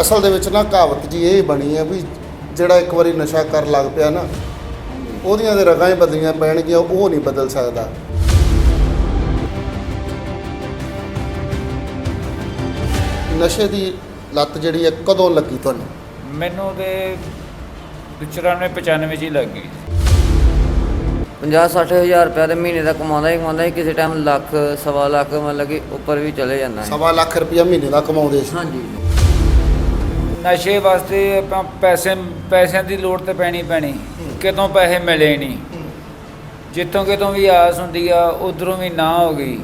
ਅਸਲ ਦੇ ਵਿੱਚ ਨਾ ਕਹਾਵਤ ਜੀ ਇਹ ਬਣੀ ਹੈ ਵੀ ਜਿਹੜਾ ਇੱਕ ਵਾਰੀ ਨਸ਼ਾ ਕਰਨ ਲੱਗ ਪਿਆ ਨਾ ਉਹਦੀਆਂ ਦੇ ਰਗਾਂ ਹੀ ਬਦਲੀਆਂ ਪੈਣਗੀਆਂ ਉਹ ਨਹੀਂ ਬਦਲ ਸਕਦਾ। ਨਸ਼ੇ ਦੀ ਲੱਤ ਜਿਹੜੀ ਹੈ ਕਦੋਂ ਲੱਗੀ ਤੁਹਾਨੂੰ? ਮੈਨੂੰ ਤੇ 94 95 ਚ ਹੀ ਲੱਗ ਗਈ। 50 ਹਜ਼ਾਰ ਰੁਪਏ ਦੇ ਮਹੀਨੇ ਦਾ ਕਮਾਉਂਦਾ ਹੀ ਕਮਾਉਂਦਾ ਹੀ ਕਿਸੇ ਟਾਈਮ ਲੱਖ ਸਵਾ ਲੱਖ ਮਤਲਬ ਕਿ ਉੱਪਰ ਵੀ ਚਲੇ ਜਾਂਦਾ ਹੈ। ਸਵਾ ਲੱਖ ਰੁਪਇਆ ਮਹੀਨੇ ਦਾ ਕਮਾਉਂਦੇ ਸੀ। ਹਾਂਜੀ। ਨਸ਼ੇ ਵਾਸਤੇ ਆਪਾਂ ਪੈਸੇ ਪੈਸਿਆਂ ਦੀ ਲੋੜ ਤੇ ਪੈਣੀ ਪੈਣੀ। ਕਿਤੋਂ ਪੈਸੇ ਮਿਲੇ ਨਹੀਂ। ਜਿੱਥੋਂ ਕਿਤੋਂ ਵੀ ਆਸ ਹੁੰਦੀ ਆ ਉਧਰੋਂ ਵੀ ਨਾ ਹੋ ਗਈ।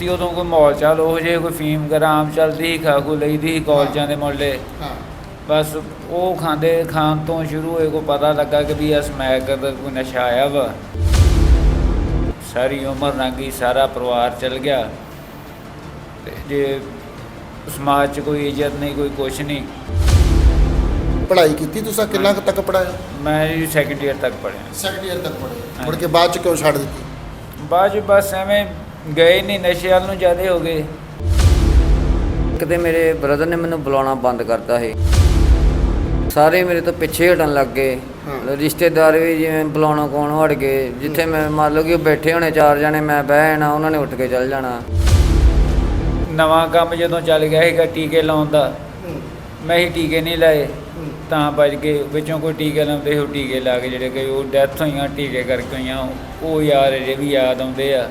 ਤੇ ਉਦੋਂ ਕੋਈ ਮੌਲ ਚਾਲ ਉਹ ਜੇ ਕੋਈ ਫੀਮ ਗ੍ਰਾਮ ਚੱਲਦੀ ਸੀ ਖਾ ਖੂ ਲਈਦੀ ਕਾਲਜਾਂ ਦੇ ਮੁੱਲੇ ਹਾਂ। ਬਸ ਉਹ ਖਾਂਦੇ ਖਾਣ ਤੋਂ ਸ਼ੁਰੂ ਹੋਏ ਕੋ ਪਤਾ ਲੱਗਾ ਕਿ ਵੀ ਇਹ ਸਮੈਕ ਦਾ ਕੋਈ ਨਸ਼ਾ ਆਇਆ ਵਾ। ਸਾਰੀ ਉਮਰ ਲੰਘ ਗਈ ਸਾਰਾ ਪਰਿਵਾਰ ਚਲ ਗਿਆ। ਤੇ ਜੇ ਸਮਾਜ 'ਚ ਕੋਈ ਇੱਜ਼ਤ ਨਹੀਂ ਕੋਈ ਕੁਛ ਨਹੀਂ। ਪੜ੍ਹਾਈ ਕੀਤੀ ਤੁਸੀਂ ਕਿੰਨਾ ਕੁ ਤੱਕ ਪੜਾਇਆ ਮੈਂ ਜੀ ਸੈਕੰਡ ਇਅਰ ਤੱਕ ਪੜ੍ਹਿਆ। ਸੈਕੰਡ ਇਅਰ ਤੱਕ ਪੜ੍ਹੇ। ਮੁੜ ਕੇ ਬਾਅਦ ਚ ਕਿਉਂ ਛੱਡ ਦਿੱਤੀ? ਬਾਅਦ 'ਚ ਬਸ ਐਵੇਂ ਗਏ ਨਹੀਂ ਨਸ਼ੇ ਵੱਲ ਨੂੰ ਜ਼ਿਆਦੇ ਹੋ ਗਏ। ਕਿਤੇ ਮੇਰੇ ਬ੍ਰਦਰ ਨੇ ਮੈਨੂੰ ਬੁਲਾਉਣਾ ਬੰਦ ਕਰਤਾ ਸੀ। ਸਾਰੇ ਮੇਰੇ ਤੋਂ ਪਿੱਛੇ ਹਟਣ ਲੱਗ ਗਏ। ਰਿਸ਼ਤੇਦਾਰ ਵੀ ਜਿਵੇਂ ਬੁਲਾਉਣਾ ਕੋਣ ਹਟ ਗਏ। ਜਿੱਥੇ ਮੈਂ ਮੰਨ ਲਓ ਕਿ ਉਹ ਬੈਠੇ ਹੋਣੇ ਚਾਰ ਜਣੇ ਮੈਂ ਬਹਿ ਜਾਣਾ ਉਹਨਾਂ ਨੇ ਉੱਠ ਕੇ ਚੱਲ ਜਾਣਾ। ਨਵਾਂ ਕੰਮ ਜਦੋਂ ਚੱਲ ਗਿਆ ਸੀਗਾ ਟੀਕੇ ਲਾਉਣ ਦਾ ਮੈਂ ਹੀ ਟੀਕੇ ਨਹੀਂ ਲਾਏ ਤਾਂ ਬਚ ਗਏ ਵਿੱਚੋਂ ਕੋਈ ਟੀਕੇ ਲਾਉਂਦੇ ਸੀ ਉਹ ਟੀਕੇ ਲਾ ਕੇ ਜਿਹੜੇ ਕਿ ਉਹ ਡੈਥ ਹੋਈਆਂ ਟੀਕੇ ਕਰਕੇ ਹੋਈਆਂ ਉਹ ਯਾਰ ਅਜੇ ਵੀ ਯਾਦ ਆਉਂਦੇ ਆ।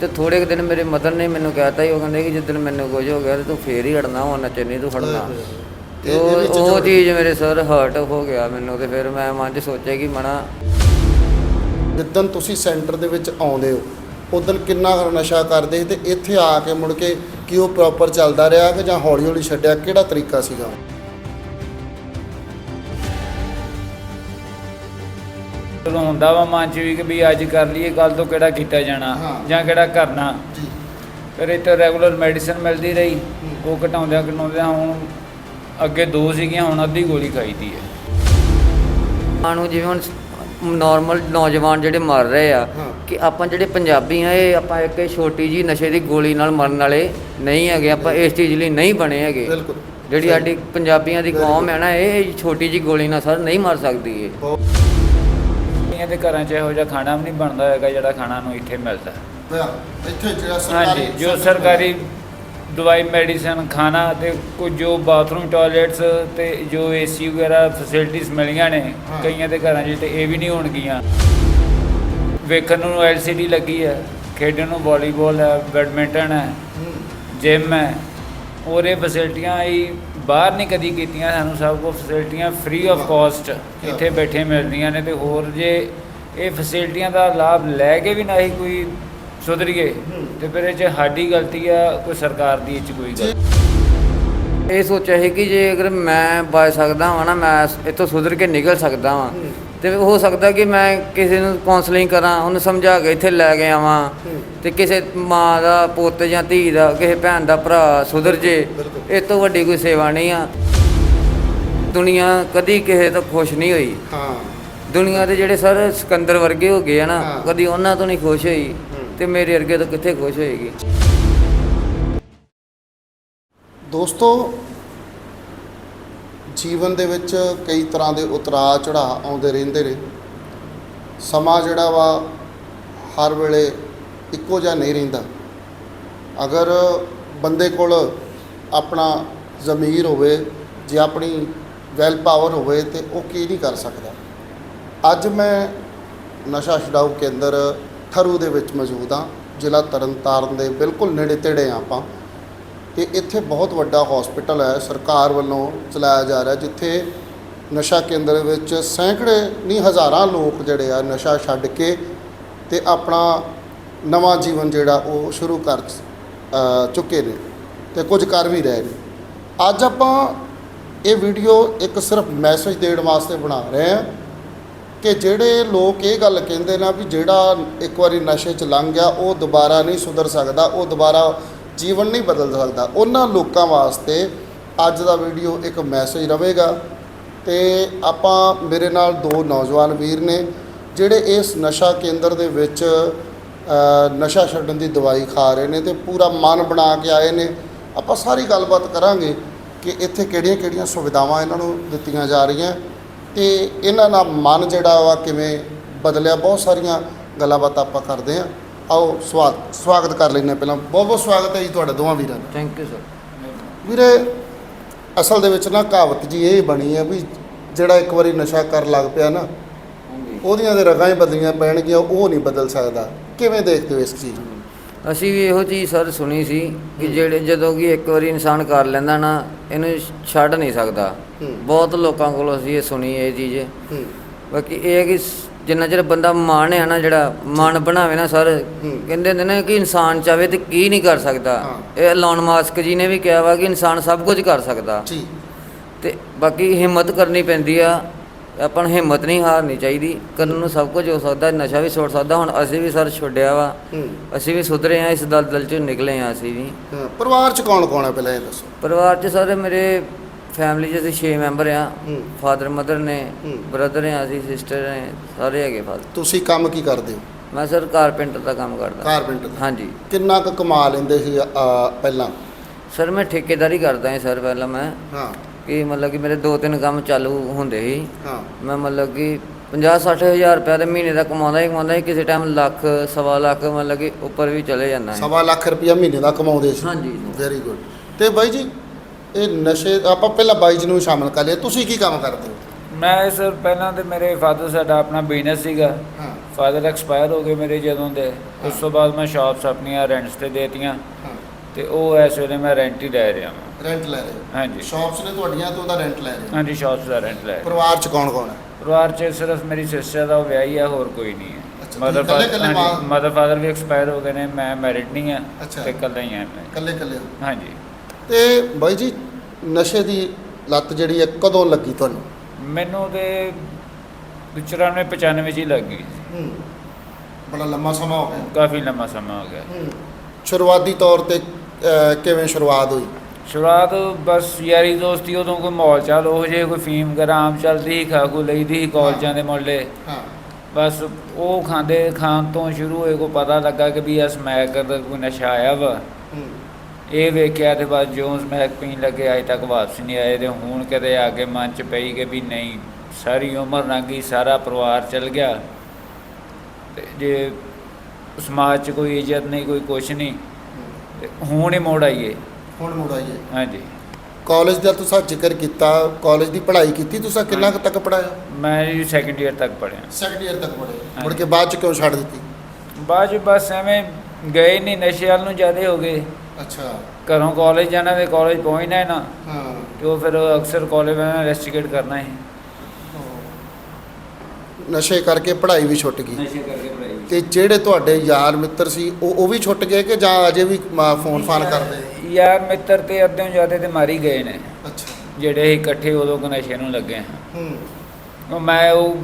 ਤੇ ਥੋੜੇ ਕੁ ਦਿਨ ਮੇਰੇ ਮਦਰ ਨੇ ਮੈਨੂੰ ਕਹਿਤਾ ਸੀ ਉਹ ਕਹਿੰਦੇ ਕਿ ਜਿੱਦਣ ਮੈਨੂੰ ਕੁਝ ਹੋ ਗਿਆ ਤੇ ਤੂੰ ਫੇਰ ਹੀ ਹਟਣਾ ਹੁਣ ਨੱਚੇ ਨਹੀਂ ਤੂੰ ਵਿੱਚ ਉਹ ਉਹ ਚੀਜ਼ ਮੇਰੇ ਸਰ ਹਰਟ ਹੋ ਗਿਆ ਮੈਨੂੰ ਤੇ ਫਿਰ ਮੈਂ ਮਨ 'ਚ ਸੋਚਿਆ ਕਿ ਮਣਾ ਜਿੱਦਣ ਤੁਸੀਂ ਸੈਂਟਰ ਦੇ ਵਿੱਚ ਆਉਂਦੇ ਹੋ ਉਦੋਂ ਕਿੰਨਾ ਕੁ ਨਸ਼ਾ ਕਰਦੇ ਸੀ ਤੇ ਇੱਥੇ ਆ ਕੇ ਮੁੜ ਕੇ ਕੀ ਉਹ ਪ੍ਰੋਪਰ ਚੱਲਦਾ ਰਿਹਾ ਕਿ ਜਾਂ ਹੌਲੀ ਹੌਲੀ ਛੱਡਿਆ? ਕਿਹੜਾ ਤਰੀਕਾ ਸੀਗਾ? ਜਦੋਂ ਹੁੰਦਾ ਵਾ ਮਨ ਚ ਵੀ ਕਿ ਵੀ ਅੱਜ ਕਰ ਲਈਏ ਕੱਲ ਤੋਂ ਕਿਹੜਾ ਕੀਤਾ ਜਾਣਾ ਹਾਂ। ਜਾਂ ਕਿਹੜਾ ਕਰਨਾ। ਜੀ। ਫਿਰ ਇੱਥੇ ਰੈਗੂਲਰ ਮੈਡੀਸਿਨ ਮਿਲਦੀ ਰਹੀ। ਉਹ ਘਟਾਉਂਦਿਆਂ ਘਟਾਉਂਦਿਆਂ ਹੁਣ ਅੱਗੇ ਦੋ ਸੀਗੀਆਂ ਹੁਣ ਅੱਧੀ ਗੋਲੀ ਖਾਈਦੀ ਹੈ। ਮਾਂ ਨੂੰ ਜਿਵੇਂ ਹੁਣ ਨਾਰਮਲ ਨੌਜਵਾਨ ਜਿਹੜੇ ਮਰ ਰਹੇ ਆ। ਕਿ ਆਪਾਂ ਜਿਹੜੇ ਪੰਜਾਬੀ ਆ ਇਹ ਆਪਾਂ ਇੱਕ ਛੋਟੀ ਜੀ ਨਸ਼ੇ ਦੀ ਗੋਲੀ ਨਾਲ ਮਰਨ ਵਾਲੇ ਨਹੀਂ ਹੈਗੇ ਆਪਾਂ ਇਸ ਚੀਜ਼ ਲਈ ਨਹੀਂ ਬਣੇ ਹੈਗੇ ਬਿਲਕੁਲ ਜਿਹੜੀ ਸਾਡੀ ਪੰਜਾਬੀਆਂ ਦੀ ਕੌਮ. ਹੈ ਨਾ ਇਹ ਛੋਟੀ ਜੀ ਗੋਲੀ ਨਾਲ ਸਰ ਨਹੀਂ ਮਰ ਸਕਦੀ ਇਹ ਦੇ ਘਰਾਂ 'ਚ ਇਹੋ ਜਿਹਾ ਖਾਣਾ ਵੀ ਨਹੀਂ ਬਣਦਾ ਹੈਗਾ ਜਿਹੜਾ ਖਾਣਾ ਨੂੰ ਇੱਥੇ ਮਿਲਦਾ। ਇੱਥੇ ਜਿਹੜਾ ਹਾਂਜੀ ਜੋ ਸਰਕਾਰੀ ਦਵਾਈ ਮੈਡੀਸਨ ਖਾਣਾ ਤੇ ਕੁਝ ਜੋ ਬਾਥਰੂਮ ਟਾਇਲਟਸ ਤੇ ਜੋ ਏਸੀ ਵਗੈਰਾ ਫੈਸਿਲਿਟੀਆਂ ਮਿਲੀਆਂ ਨੇ ਹਾਂ। ਕਈਆਂ ਦੇ ਘਰਾਂ 'ਚ ਤੇ ਇਹ ਵੀ ਨਹੀਂ ਹੋਣਗੀਆਂ ਵੇਖਣ ਨੂੰ ਐਲਸੀਡੀ ਲੱਗੀ ਹੈ ਖੇਡਣ ਨੂੰ ਵਾਲੀਬਾਲ ਹੈ ਬੈਡਮਿੰਟਨ ਹੈ ਹੂੰ। ਜਿਮ ਹੈ ਔਰ ਇਹ ਫੈਸਿਲਿਟੀਆਂ ਹੀ ਬਾਹਰ ਨਹੀਂ ਕਦੀ ਕੀਤੀਆਂ ਸਾਨੂੰ ਸਭ ਕੋ ਫੈਸਿਲਿਟੀਆਂ ਫ੍ਰੀ ਆਫ ਕਾਸਟ ਇੱਥੇ ਬੈਠੇ ਮਿਲਦੀਆਂ ਨੇ ਤੇ ਹੋਰ ਜੇ ਇਹ ਫੈਸਿਲਿਟੀਆਂ ਦਾ ਲਾਭ ਲੈ ਕੇ ਵੀ ਨਹੀਂ ਕੋਈ ਸੁਧਰੀਏ ਤੇ ਫਿਰ ਇਹ ਚ ਸਾਡੀ ਗਲਤੀ ਆ ਕੋਈ ਸਰਕਾਰ ਦੀ ਇਹ ਚ ਕੋਈ ਗਲਤੀ। ਇਹ ਸੋਚਿਆ ਸੀ ਕਿ ਜੇ ਅਗਰ ਮੈਂ ਬਚ ਸਕਦਾ ਹਾਂ ਨਾ ਮੈਂ ਇੱਥੋਂ ਸੁਧਰ ਕੇ ਨਿਕਲ ਸਕਦਾ ਹਾਂ। ਤੇ ਹੋ ਸਕਦਾ ਕਿ ਮੈਂ ਕਿਸੇ ਨੂੰ ਕਾਉਂਸਲਿੰਗ ਕਰਾਂ ਉਹਨੂੰ ਸਮਝਾ ਕੇ ਇੱਥੇ ਲੈ ਕੇ ਆਵਾਂ। ਤੇ ਕਿਸੇ ਮਾਂ ਦਾ ਪੁੱਤ ਜਾਂ ਧੀ ਦਾ ਕਿਸੇ ਭੈਣ ਦਾ ਭਰਾ ਸੁਧਰ ਜੇ। ਇਹ ਤੋਂ ਵੱਡੀ ਕੋਈ ਸੇਵਾ ਨਹੀਂ ਆ। ਦੁਨੀਆ ਕਦੀ ਕਿਸੇ ਤੋਂ ਖੁਸ਼ ਨਹੀਂ ਹੋਈ। ਹਾਂ। ਦੁਨੀਆ ਦੇ ਜਿਹੜੇ ਸਰ ਸਿਕੰਦਰ ਵਰਗੇ ਹੋ ਗਏ ਆ ਨਾ ਹਾਂ। ਕਦੀ ਉਹਨਾਂ ਤੋਂ ਨਹੀਂ ਖੁਸ਼ ਹੋਈ। ਹੂੰ। ਤੇ ਮੇਰੇ ਵਰਗੇ ਤੋਂ ਕਿੱਥੇ ਖੁਸ਼ ਹੋਏਗੀ? ਦੋਸਤੋ, ਜੀਵਨ ਦੇ ਵਿੱਚ ਕਈ ਤਰ੍ਹਾਂ ਦੇ ਉਤਰਾਅ ਚੜਾਅ ਆਉਂਦੇ ਰਹਿੰਦੇ ਨੇ। ਸਮਾਂ ਜਿਹੜਾ ਵਾ ਹਰ ਵੇਲੇ ਇੱਕੋ ਜਿਹਾ ਨਹੀਂ ਰਹਿੰਦਾ। ਅਗਰ ਬੰਦੇ ਕੋਲ ਆਪਣਾ ਜ਼ਮੀਰ ਹੋਵੇ, ਜੇ ਆਪਣੀ ਵੈਲ ਪਾਵਰ ਹੋਵੇ ਤੇ ਉਹ ਕੀ ਨਹੀਂ ਕਰ ਸਕਦਾ। ਅੱਜ ਮੈਂ ਨਸ਼ਾ ਛਡਾਊ ਕੇਂਦਰ ਥਰੂ ਦੇ ਵਿੱਚ ਮੌਜੂਦ ਹਾਂ। ਜ਼ਿਲ੍ਹਾ ਤਰਨਤਾਰਨ ਦੇ ਬਿਲਕੁਲ ਨੇੜੇ ਤੇੜੇ ਹਾਂ ਆਪਾਂ। ਤੇ ਇੱਥੇ ਬਹੁਤ ਵੱਡਾ ਹਸਪੀਟਲ ਹੈ, ਸਰਕਾਰ ਵੱਲੋਂ ਚਲਾਇਆ ਜਾ ਰਿਹਾ, ਜਿੱਥੇ ਨਸ਼ਾ ਕੇਂਦਰ ਵਿੱਚ ਸੈਂਕੜੇ, ਨਹੀਂ ਹਜ਼ਾਰਾਂ ਲੋਕ ਜਿਹੜੇ ਆ ਨਸ਼ਾ ਛੱਡ ਕੇ ਤੇ ਆਪਣਾ ਨਵਾਂ ਜੀਵਨ ਜਿਹੜਾ ਉਹ ਸ਼ੁਰੂ ਕਰ ਚੁੱਕੇ ਨੇ ਤੇ ਕੁਝ ਕਰ ਵੀ ਰਹੇ ਨੇ। ਅੱਜ ਆਪਾਂ ਇਹ ਵੀਡੀਓ ਇੱਕ ਸਿਰਫ ਮੈਸੇਜ ਦੇਣ ਵਾਸਤੇ ਬਣਾ ਰਹੇ ਹਾਂ। ਕਿ ਜਿਹੜੇ ਲੋਕ ਇਹ ਗੱਲ ਕਹਿੰਦੇ ਨੇ ਵੀ ਜਿਹੜਾ ਇੱਕ ਵਾਰੀ ਨਸ਼ੇ 'ਚ ਲੰਘ ਗਿਆ, ਉਹ ਦੁਬਾਰਾ ਨਹੀਂ ਸੁਧਰ ਸਕਦਾ, ਉਹ ਦੁਬਾਰਾ ਜੀਵਨ ਨਹੀਂ ਬਦਲ ਸਕਦਾ। ਉਹਨਾਂ ਲੋਕਾਂ ਵਾਸਤੇ ਅੱਜ ਦਾ ਵੀਡੀਓ ਇੱਕ ਮੈਸੇਜ ਰਹੇਗਾ ਤੇ ਆਪਾਂ ਮੇਰੇ ਨਾਲ ਦੋ ਨੌਜਵਾਨ ਵੀਰ ਨੇ ਜਿਹੜੇ ਇਸ ਨਸ਼ਾ ਕੇਂਦਰ ਦੇ ਵਿੱਚ ਨਸ਼ਾ ਛੱਡਣ ਦੀ ਦਵਾਈ ਖਾ ਰਹੇ ਨੇ ਤੇ ਪੂਰਾ ਮਨ ਬਣਾ ਕੇ ਆਏ ਨੇ। ਆਪਾਂ ਸਾਰੀ ਗੱਲਬਾਤ ਕਰਾਂਗੇ ਕਿ ਇੱਥੇ ਕਿਹੜੀਆਂ-ਕਿਹੜੀਆਂ ਸੁਵਿਧਾਵਾਂ ਇਹਨਾਂ ਨੂੰ ਦਿੱਤੀਆਂ ਜਾ ਰਹੀਆਂ। ਤੇ ਇਹਨਾਂ ਦਾ ਮਨ ਜਿਹੜਾ ਵਾ ਕਿਵੇਂ ਬਦਲਿਆ ਬਹੁਤ ਸਾਰੀਆਂ ਗੱਲਾਂ ਬਾਤਾਂ ਆਪਾਂ ਕਰਦੇ ਹਾਂ। ਆਓ ਸਵਾਗਤ ਸਵਾਗਤ ਕਰ ਲੈਂਦੇ ਹਾਂ ਪਹਿਲਾਂ। ਬਹੁਤ ਬਹੁਤ ਸਵਾਗਤ ਹੈ ਜੀ ਤੁਹਾਡਾ ਦੋਵਾਂ ਵੀਰਾਂ ਦਾ। ਥੈਂਕ ਯੂ ਸਰ ਵੀਰੇ ਅਸਲ ਦੇ ਵਿੱਚ ਨਾ ਕਹਾਵਤ ਜੀ ਇਹ ਬਣੀ ਹੈ ਵੀ ਜਿਹੜਾ ਇੱਕ ਵਾਰੀ ਨਸ਼ਾ ਕਰਨ ਲੱਗ ਪਿਆ ਨਾ ਉਹਦੀਆਂ ਦੇ ਰਗਾਂ ਹੀ ਬਦਲੀਆਂ ਪੈਣਗੀਆਂ ਉਹ ਨਹੀਂ ਬਦਲ ਸਕਦਾ। ਕਿਵੇਂ ਦੇਖਦੇ ਹੋ ਇਸ ਚੀਜ਼ ਨੂੰ? ਅਸੀਂ ਵੀ ਇਹੋ ਚੀਜ਼ ਸਰ ਸੁਣੀ ਸੀ ਕਿ ਜਿਹੜੇ ਜਦੋਂ ਕਿ ਇੱਕ ਵਾਰੀ ਇਨਸਾਨ ਕਰ ਲੈਂਦਾ ਨਾ ਇਹਨੂੰ ਛੱਡ ਨਹੀਂ ਸਕਦਾ। ਬਹੁਤ ਲੋਕਾਂ ਕੋਲੋਂ ਅਸੀਂ ਇਹ ਸੁਣੀ ਇਹ ਚੀਜ਼ ਹੂੰ ਬਾਕੀ ਇਹ ਹੈ ਕਿ ਜਿੰਨਾ ਚਿਰ ਬੰਦਾ ਮਨ ਹੈ ਨਾ ਜਿਹੜਾ ਮਨ ਬਣਾਵੇ ਨਾ ਸਰ। ਕਹਿੰਦੇ ਹੁੰਦੇ ਨੇ ਕਿ ਇਨਸਾਨ ਚਾਵੇ ਤੇ ਕੀ ਨਹੀਂ ਕਰ ਸਕਦਾ। ਇਹ ਐਲਨ ਮਾਸਕ ਜੀ ਨੇ ਵੀ ਕਿਹਾ ਵਾ ਕਿ ਇਨਸਾਨ ਸਭ ਕੁਝ ਕਰ ਸਕਦਾ ਤੇ ਬਾਕੀ ਹਿੰਮਤ ਕਰਨੀ ਪੈਂਦੀ ਆ ਆਪਾਂ ਨੂੰ ਹਿੰਮਤ ਨਹੀਂ ਹਾਰਨੀ ਚਾਹੀਦੀ। ਕਰਨ ਨੂੰ ਸਭ ਕੁਝ ਹੋ ਸਕਦਾ ਨਸ਼ਾ ਵੀ ਛੋੜ ਸਕਦਾ। ਹੁਣ ਅਸੀਂ ਵੀ ਸਰ ਛੱਡਿਆ ਵਾ। ਅਸੀਂ ਵੀ ਸੁਧਰੇ ਆ ਇਸ ਦਲਦਲ ਚੋਂ ਨਿਕਲੇ ਆ ਅਸੀਂ ਵੀ। ਪਰਿਵਾਰ ਚ ਕੌਣ ਕੌਣ ਹੈ ਪਹਿਲਾਂ ਇਹ ਦੱਸੋ। ਪਰਿਵਾਰ 'ਚ ਸਾਰੇ ਮੇਰੇ ਫੈਮਿਲੀ 'ਚ ਅਸੀਂ 6 ਮੈਂਬਰ ਆ। ਫਾਦਰ ਮਦਰ ਨੇ। ਬ੍ਰਦਰ ਆ ਅਸੀਂ ਸਿਸਟਰ ਨੇ ਸਾਰੇ ਹੈਗੇ ਫਾਦਰ ਤੁਸੀਂ ਕੰਮ ਕੀ ਕਰਦੇ ਹੋ? ਮੈਂ ਸਰ ਕਾਰਪੈਂਟਰ ਦਾ ਕੰਮ ਕਰਦਾ। ਕਾਰਪੈਂਟਰ ਹਾਂਜੀ। ਕਿੰਨਾ ਕੁ ਕਮਾ ਲੈਂਦੇ ਸੀ ਪਹਿਲਾਂ? ਸਰ ਮੈਂ ਠੇਕੇਦਾਰੀ ਕਰਦਾ ਹਾਂ ਸਰ ਪਹਿਲਾਂ ਮੈਂ। ਹਾਂ। ਕਿ ਮਤਲਬ ਕਿ ਮੇਰੇ ਦੋ ਤਿੰਨ ਕੰਮ ਚਾਲੂ ਹੁੰਦੇ ਸੀ। ਹਾਂ। ਮੈਂ ਮਤਲਬ ਕਿ 50 60 ਹਜ਼ਾਰ ਰੁਪਏ ਦੇ ਮਹੀਨੇ ਦਾ ਕਮਾਉਂਦਾ ਹੀ ਕਮਾਉਂਦਾ ਸੀ ਕਿਸੇ ਟਾਈਮ ਲੱਖ ਸਵਾ ਲੱਖ ਮਤਲਬ ਕਿ ਉੱਪਰ ਵੀ ਚਲੇ ਜਾਂਦਾ ਹੈ ਸਵਾ ਲੱਖ ਰੁਪਇਆ ਮਹੀਨੇ ਦਾ ਕਮਾਉਂਦੇ ਸੀ। ਹਾਂਜੀ। ਵੈਰੀ ਗੁੱਡ ਤੇ ਬਾਈ ਜੀ ਇਹ ਨਸ਼ੇ ਆਪਾਂ ਪਹਿਲਾਂ ਬਾਈ ਜੀ ਨੂੰ ਸ਼ਾਮਲ ਕਰ ਲਿਆ ਤੁਸੀਂ ਕੀ ਕੰਮ ਕਰਦੇ ਹੋ? ਮੈਂ ਸਰ ਪਹਿਲਾਂ ਤੇ ਮੇਰੇ ਫਾਦਰ ਸਾਡਾ ਆਪਣਾ ਬਿਜ਼ਨਸ ਸੀਗਾ। ਹਾਂ। ਫਾਦਰ ਐਕਸਪਾਇਰ ਹੋ ਗਏ ਮੇਰੇ ਜਦੋਂ ਦੇ। ਉਸ ਤੋਂ ਬਾਅਦ ਮੈਂ ਸ਼ਾਪਸ ਆਪਣੀਆਂ ਰੈਂਟਸ ਤੇ ਦੇਤੀਆਂ। ਹਾਂ। ਤੇ ਉਹ ਇਸ ਵੇਲੇ ਮੈਂ ਰੈਂਟ ਹੀ ਲੈ ਰਿਹਾ ਹਾਂ ਰੈਂਟ ਲੈ ਰਹੇ ਹੋ। ਹਾਂਜੀ। ਸ਼ਾਪਸ ਨੇ ਤੁਹਾਡੀਆਂ ਤੇ ਉਹਦਾ ਰੈਂਟ ਲੈ ਰਹੇ ਹੋ। ਹਾਂਜੀ ਸ਼ਾਪਸ ਦਾ ਰੈਂਟ ਲੈ ਰਿਹਾ। ਪਰਿਵਾਰ ਚ ਕੌਣ ਕੌਣ ਹੈ? ਪਰਿਵਾਰ 'ਚ ਸਿਰਫ ਮੇਰੀ ਸਿਸਟਰ ਦਾ ਵਿਆਹੀ ਆ ਹੋਰ ਕੋਈ ਨਹੀਂ ਹੈ। ਮਦਰ ਫਾਦਰ ਮਦਰ ਫਾਦਰ ਵੀ ਐਕਸਪਾਇਰ ਹੋ ਗਏ ਨੇ ਮੈਂ ਮੈਰਿਡ ਨਹੀਂ ਆ। ਤੇ ਇਕੱਲਾ ਹੀ ਆ ਮੈਂ। ਇਕੱਲੇ ਇਕੱਲੇ ਹਾਂਜੀ। ਤੇ ਬਾਈ ਜੀ ਨਸ਼ੇ ਦੀ ਲੱਤ ਜਿਹੜੀ ਹੈ ਕਦੋਂ ਲੱਗੀ ਤੁਹਾਨੂੰ? ਮੈਨੂੰ ਤੇ 94 95 ਚ ਹੀ ਲੱਗ ਗਈ। ਹੂੰ। ਬੜਾ ਲੰਮਾ ਸਮਾਂ ਹੋ ਗਿਆ। ਕਾਫੀ ਲੰਮਾ ਸਮਾਂ ਹੋ ਗਿਆ। ਹੂੰ। ਸ਼ੁਰੂਆਤੀ ਤੌਰ ਤੇ ਕਿਵੇਂ ਸ਼ੁਰੂਆਤ ਹੋਈ? ਸ਼ੁਰੂਆਤ ਬਸ ਯਾਰੀ ਦੋਸਤੀ ਉਦੋਂ ਕੋਈ ਮਾਹੌਲ ਚਾਲ ਉਹ ਜੇ ਕੋਈ ਫੀਮ ਗ੍ਰਾਮ ਚੱਲਦੀ ਸੀ ਖਾ ਖੂ ਲਈਦੀ ਸੀ ਕਾਲਜਾਂ ਦੇ ਮੁੰਡੇ ਹਾਂ। ਬਸ ਉਹ ਖਾਂਦੇ ਖਾਣ ਤੋਂ ਸ਼ੁਰੂ ਹੋਏ ਕੋ ਪਤਾ ਲੱਗਾ ਕਿ ਵੀ ਇਹ ਸਮੈਕ ਦਾ ਕੋਈ ਨਸ਼ਾ ਆਇਆ ਵਾ। ਹੂੰ। ਇਹ ਵੇਖਿਆ ਤੇ ਬਾਅਦ ਜੋ ਸਮੈਕ ਪੀਣ ਲੱਗੇ ਅਜੇ ਤੱਕ ਵਾਪਸ ਨਹੀਂ ਆਏ ਤੇ ਹੁਣ ਕਦੇ ਆ ਕੇ ਮਨ ਚ ਪਈ ਕਿ ਵੀ ਨਹੀਂ ਸਾਰੀ ਉਮਰ ਲੰਘੀ ਸਾਰਾ ਪਰਿਵਾਰ ਚਲ ਗਿਆ। ਤੇ ਜੇ ਸਮਾਜ ਚ ਕੋਈ ਇੱਜ਼ਤ ਨਹੀਂ ਕੋਈ ਕੁਛ ਨਹੀਂ ਤੇ ਹੁਣ ਹੀ ਮੋੜ ਆਈਏ। ਹੁਣ ਮੁੜ ਆਈਏ। ਹਾਂਜੀ। ਕਾਲਜ ਦਾ ਤੁਸੀਂ ਜ਼ਿਕਰ ਕੀਤਾ ਕਾਲਜ ਦੀ ਪੜ੍ਹਾਈ ਕੀਤੀ ਤੁਸੀਂ ਕਿੰਨਾ ਕੁ ਤੱਕ ਪੜਾਇਆ ਮੈਂ ਜੀ ਸੈਕੰਡ ਇਅਰ ਤੱਕ ਪੜ੍ਹਿਆ। ਸੈਕੰਡ ਇਅਰ ਤੱਕ ਪੜ੍ਹੇ। ਮੁੜ ਕੇ ਬਾਅਦ ਚ ਕਿਉਂ ਛੱਡ ਦਿੱਤੀ? ਬਾਅਦ 'ਚ ਬਸ ਐਵੇਂ ਗਏ ਨਹੀਂ ਨਸ਼ੇ ਵੱਲ ਨੂੰ ਜ਼ਿਆਦੇ ਹੋ ਗਏ। ਅੱਛਾ। ਘਰੋਂ ਕਾਲਜ ਜਾਣਾ ਤੇ ਕਾਲਜ ਪਹੁੰਚਣਾ ਹੈ ਨਾ। ਹਾਂ। ਤੇ ਉਹ ਫਿਰ ਅਕਸਰ ਕਾਲਜ ਮੈਂ ਇਨਵੈਸਟੀਗੇਟ ਕਰਨਾ ਹੈ। ਨਸ਼ੇ ਕਰਕੇ ਪੜ੍ਹਾਈ ਵੀ ਛੁੱਟ ਗਈ। ਨਸ਼ੇ ਕਰਕੇ ਪੜਾਈ ਤੇ ਜਿਹੜੇ ਤੁਹਾਡੇ ਯਾਰ ਮਿੱਤਰ ਸੀ ਉਹ ਉਹ ਵੀ ਛੁੱਟ ਗਏ ਕਿ ਜਾਂ ਅਜੇ ਵੀ ਫੋਨ ਫਾਨ ਕਰਦੇ? ਯਾਰ ਮਿੱਤਰ ਤੇ ਅੱਧਿਓਂ ਜ਼ਿਆਦੇ ਤੇ ਮਾਰੀ ਗਏ ਨੇ। ਅੱਛਾ। ਜਿਹੜੇ ਅਸੀਂ ਇਕੱਠੇ ਉਦੋਂ ਕੁ ਨਸ਼ੇ ਨੂੰ ਲੱਗੇ ਹਾਂ ਹੂੰ। ਉਹ ਮੈਂ ਉਹ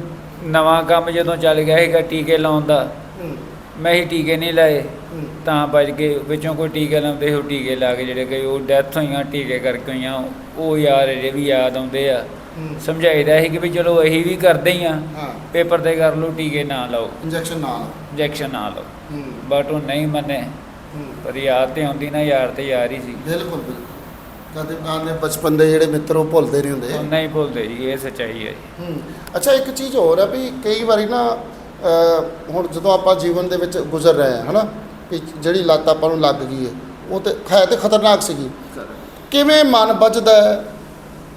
ਨਵਾਂ ਕੰਮ ਜਦੋਂ ਚੱਲ ਗਿਆ ਸੀਗਾ ਟੀਕੇ ਲਾਉਣ ਦਾ ਹੂੰ। ਮੈਂ ਹੀ ਟੀਕੇ ਨਹੀਂ ਲਾਏ। ਹੂੰ। ਤਾਂ ਬਚ ਗਏ ਵਿੱਚੋਂ ਕੋਈ ਟੀਕੇ ਲਾਉਂਦੇ ਉਹ ਟੀਕੇ ਲਾ ਕੇ ਜਿਹੜੇ ਕਈ ਉਹ ਡੈਥ ਹੋਈਆਂ ਟੀਕੇ ਕਰਕੇ ਹੋਈਆਂ ਉਹ ਯਾਰ ਅਜੇ ਵੀ ਯਾਦ ਆਉਂਦੇ ਆ। ਹੂੰ। ਸਮਝਾਈਦਾ ਸੀ ਕਿ ਵੀ ਚਲੋ ਅਸੀਂ ਵੀ ਕਰਦੇ ਹੀ ਆ ਹਾਂ। ਪੇਪਰ ਤੇ ਕਰ ਲਓ ਟੀਕੇ ਨਾ ਲਾਓ। ਇੰਜੈਕਸ਼ਨ ਨਾਲ ਇੰਜੈਕਸ਼ਨ ਨਾ ਲਓ। ਹੂੰ। ਬਟ ਉਹ ਨਹੀਂ ਮੰਨੇ। ਹੂੰ ਪਰ ਯਾਦ ਤੇ ਆਉਂਦੀ ਨਾ ਯਾਰ ਤੇ ਯਾਰ ਹੀ ਸੀ। ਬਿਲਕੁਲ ਬਿਲਕੁਲ। ਕਦੇ ਆਨੇ ਬਚਪਨ ਦੇ ਜਿਹੜੇ ਮਿੱਤਰ ਉਹ ਭੁੱਲਦੇ ਨਹੀਂ ਹੁੰਦੇ। ਨਹੀਂ ਭੁੱਲਦੇ ਜੀ ਇਹ ਸੱਚਾਈ ਹੈ ਜੀ। ਹੂੰ ਅੱਛਾ ਇੱਕ ਚੀਜ਼ ਹੋਰ ਹੈ ਵੀ ਕਈ ਵਾਰੀ ਨਾ ਹੁਣ ਜਦੋਂ ਆਪਾਂ ਜੀਵਨ ਦੇ ਵਿੱਚ ਗੁਜ਼ਰ ਰਹੇ ਹਾਂ ਹਨਾ ਵੀ ਜਿਹੜੀ ਲੱਤ ਆਪਾਂ ਨੂੰ ਲੱਗ ਗਈ ਹੈ ਉਹ ਤੇ ਹੈ ਤੇ ਖਤਰਨਾਕ ਸੀਗੀ। ਕਿਵੇਂ ਮਨ ਹੈ?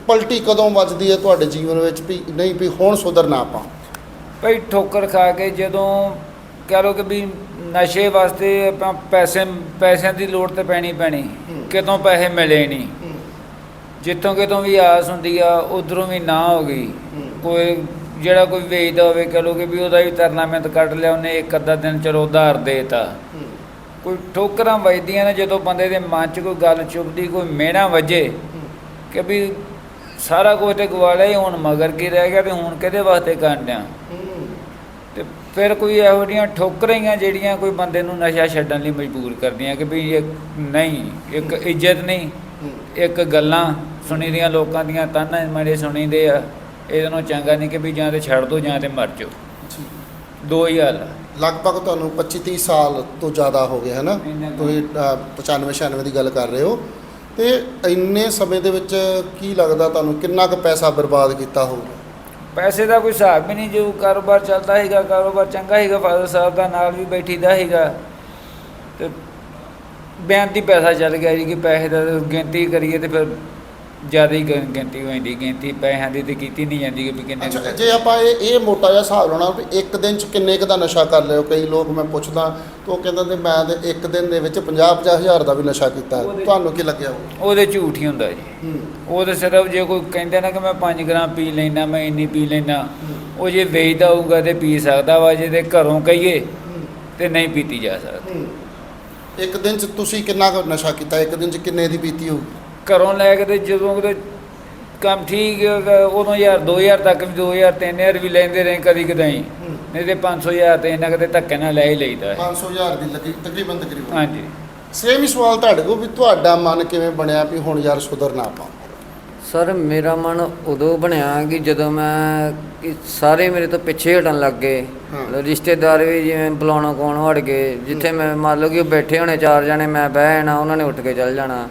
ਪਲਟੀ ਕਦੋਂ ਵੱਜਦੀ ਹੈ ਤੁਹਾਡੇ ਜੀਵਨ ਵਿੱਚ ਵੀ ਨਹੀਂ ਵੀ ਹੁਣ ਸੁਧਰਨਾ ਆਪਾਂ? ਭਈ ਠੋਕਰ ਖਾ ਕੇ ਜਦੋਂ ਕਹ ਲੋ ਕਿ ਵੀ ਨਸ਼ੇ ਵਾਸਤੇ ਆਪਾਂ ਪੈਸੇ ਪੈਸਿਆਂ ਦੀ ਲੋੜ ਤੇ ਪੈਣੀ ਪੈਣੀ। ਕਿਤੋਂ ਪੈਸੇ ਮਿਲੇ ਨਹੀਂ ਜਿੱਥੋਂ ਕਿਤੋਂ ਵੀ ਆਸ ਹੁੰਦੀ ਆ ਉਧਰੋਂ ਵੀ ਨਾ ਹੋ ਗਈ। ਕੋਈ ਜਿਹੜਾ ਕੋਈ ਵੇਚਦਾ ਹੋਵੇ ਕਹ ਲੋ ਕਿ ਵੀ ਉਹਦਾ ਵੀ ਤਰਨਾਮੈਂਟ ਕੱਢ ਲਿਆ ਉਹਨੇ ਇੱਕ ਅੱਧਾ ਦਿਨ ਚਲੋ ਉਧਾਰ ਦੇਤਾ। ਕੋਈ ਠੋਕਰਾਂ ਵੱਜਦੀਆਂ ਨੇ ਜਦੋਂ ਬੰਦੇ ਦੇ ਮਨ 'ਚ ਕੋਈ ਗੱਲ ਚੁੱਭਦੀ ਕੋਈ ਮਿਹਣਾ ਵੱਜੇ ਕਿ ਵੀ ਸਾਰਾ ਕੁਝ ਤੇ ਗਵਾ ਲਿਆ ਹੀ, ਹੁਣ ਮਗਰ ਕੀ ਰਹਿ ਗਿਆ ਤੇ ਹੁਣ ਕਿਹਦੇ ਵਾਸਤੇ ਕਰਨ ਡਿਆ ਹੂੰ। ਤੇ ਫਿਰ ਕੋਈ ਇਹੋ ਜਿਹੀਆਂ ਠੋਕਰਾਂ ਹੀ ਆ ਜਿਹੜੀਆਂ ਕੋਈ ਬੰਦੇ ਨੂੰ ਨਸ਼ਾ ਛੱਡਣ ਲਈ ਮਜਬੂਰ ਕਰਦੀਆਂ ਕਿ ਵੀ ਇਹ ਨਹੀਂ ਇੱਕ ਇੱਜ਼ਤ ਨਹੀਂ ਇੱਕ ਗੱਲਾਂ ਸੁਣੀ ਦੀਆਂ ਲੋਕਾਂ ਦੀਆਂ ਤਾਨੇ ਮਾਰੇ ਸੁਣੀਦੇ ਆ ਇਹਦੇ ਨਾਲੋਂ ਚੰਗਾ ਨਹੀਂ ਕਿ ਵੀ ਜਾਂ ਤੇ ਛੱਡ ਦੋ ਜਾਂ ਤੇ ਮਰ ਜਾਓ। ਦੋ ਹੀ ਹਾਲ ਲਗਭਗ ਤੁਹਾਨੂੰ 25 30 ਸਾਲ ਤੋਂ ਜ਼ਿਆਦਾ ਹੋ ਗਏ ਹੈ ਨਾ। ਤੁਸੀਂ ਅ, 95 96 ਦੀ ਗੱਲ ਕਰ ਰਹੇ ਹੋ। ਤੇ ਇੰਨੇ ਸਮੇਂ ਦੇ ਵਿੱਚ ਕੀ ਲੱਗਦਾ ਤੁਹਾਨੂੰ ਕਿੰਨਾ ਕੁ ਪੈਸਾ ਬਰਬਾਦ ਕੀਤਾ ਹੋਊਗਾ? ਪੈਸੇ ਦਾ ਕੋਈ ਹਿਸਾਬ ਵੀ ਨਹੀਂ, ਜੋ ਕਾਰੋਬਾਰ ਚੱਲਦਾ ਹੈਗਾ ਕਾਰੋਬਾਰ ਚੰਗਾ ਹੈਗਾ ਫਾਦਰ ਸਾਹਿਬ ਦਾ ਨਾਲ ਵੀ ਬੈਠੀਦਾ ਹੈਗਾ ਤੇ ਬੇਅੰਤੀ ਪੈਸਾ ਚੱਲ ਗਿਆ ਜੀ, ਕਿ ਪੈਸੇ ਦਾ ਗਿਣਤੀ ਕਰੀਏ ਤੇ ਫਿਰ ਜ਼ਿਆਦਾ ਹੀ ਗਿਣ- ਗਿਣਤੀ ਹੋ ਜਾਂਦੀ ਗਿਣਤੀ ਪੈਸਿਆਂ ਦੀ ਤੇ ਕੀਤੀ ਨਹੀਂ ਜਾਂਦੀ ਕਿ ਵੀ ਕਿੰਨੇ ਅੱਛਾ। ਜੇ ਆਪਾਂ ਇਹ ਇਹ ਮੋਟਾ ਜਿਹਾ ਹਿਸਾਬ ਲਾਉਣਾ ਵੀ ਇੱਕ ਦਿਨ ਚ ਕਿੰਨੇ ਕੁ ਦਾ ਨਸ਼ਾ ਕਰ ਲਿਓ? ਕਈ ਲੋਕ ਮੈਂ ਪੁੱਛਦਾ ਤਾਂ ਉਹ ਕਹਿੰਦੇ ਨੇ ਮੈਂ ਤੇ ਇੱਕ ਦਿਨ ਦੇ ਵਿੱਚ 50 50 ਹਜ਼ਾਰ ਦਾ ਵੀ ਨਸ਼ਾ ਕੀਤਾ। ਹੈ। ਤੁਹਾਨੂੰ ਕੀ ਲੱਗਿਆ? ਉਹ ਉਹਦੇ ਝੂਠ ਹੀ ਹੁੰਦਾ ਜੀ। ਹੂੰ। ਉਹ ਤੇ ਸਿਰਫ ਜੇ ਕੋਈ ਕਹਿੰਦਾ ਨਾ ਕਿ ਮੈਂ 5 ਗ੍ਰਾਮ ਪੀ ਲੈਣਾ ਮੈਂ ਇੰਨੀ ਪੀ ਲੈਣਾ ਉਹ ਜੇ ਵੇਚਦਾ ਹੋਊਗਾ ਤੇ ਪੀ ਸਕਦਾ ਵਾ ਜੇ ਤੇ ਘਰੋਂ ਕਹੀਏ ਤੇ ਨਹੀਂ ਪੀਤੀ ਜਾ ਸਕਦੀ। ਇੱਕ ਦਿਨ ਚ ਤੁਸੀਂ ਕਿੰਨਾ ਕੁ ਨਸ਼ਾ ਕੀਤਾ? ਇੱਕ ਦਿਨ ਚ ਕਿੰਨੇ ਦੀ ਪੀਤੀ ਹੋਊ? ਘਰੋਂ ਲੈ ਕੇ ਤੇ ਜਦੋਂ ਕਿਤੇ ਕੰਮ ਠੀਕ ਉਦੋਂ ਯਾਰ 2000 ਤੱਕ ਵੀ 2000 3000 ਵੀ ਲੈਂਦੇ ਰਹੇ ਕਦੀ ਕਦਾਈ ਹੂੰ। ਨਹੀਂ ਤੇ 5000 ਤੇ ਇਹਨਾਂ ਕਿਤੇ ਧੱਕੇ ਨਾਲ ਲੈ ਹੀ ਲਈਦਾ ਹੈ। 500 ਹਜ਼ਾਰ ਦੀ ਲੱਗੀ ਤਕਰੀਬਨ ਤਕਰੀਬਨ ਹਾਂਜੀ ਸੇਮ ਹੀ ਸਵਾਲ ਤੁਹਾਡੇ ਕੋਲ ਵੀ ਤੁਹਾਡਾ ਮਨ ਕਿਵੇਂ ਬਣਿਆ ਵੀ ਹੁਣ ਯਾਰ ਸੁਧਰਨਾ ਆਪਾਂ ਸਰ ਮੇਰਾ ਮਨ ਉਦੋਂ ਬਣਿਆ ਕਿ ਜਦੋਂ ਮੈਂ ਕਿ ਸਾਰੇ ਮੇਰੇ ਤੋਂ ਪਿੱਛੇ ਹਟਣ ਲੱਗ ਗਏ। ਰਿਸ਼ਤੇਦਾਰ ਵੀ ਜਿਵੇਂ ਬੁਲਾਉਣਾ ਕੋਣ ਹਟ ਗਏ। ਜਿੱਥੇ ਮੈਂ ਮੰਨ ਲਓ ਕਿ ਉਹ ਬੈਠੇ ਹੋਣੇ ਚਾਰ ਜਣੇ ਮੈਂ ਬਹਿ ਜਾਣਾ ਉਹਨਾਂ ਨੇ ਉੱਠ ਕੇ ਚੱਲ ਜਾਣਾ।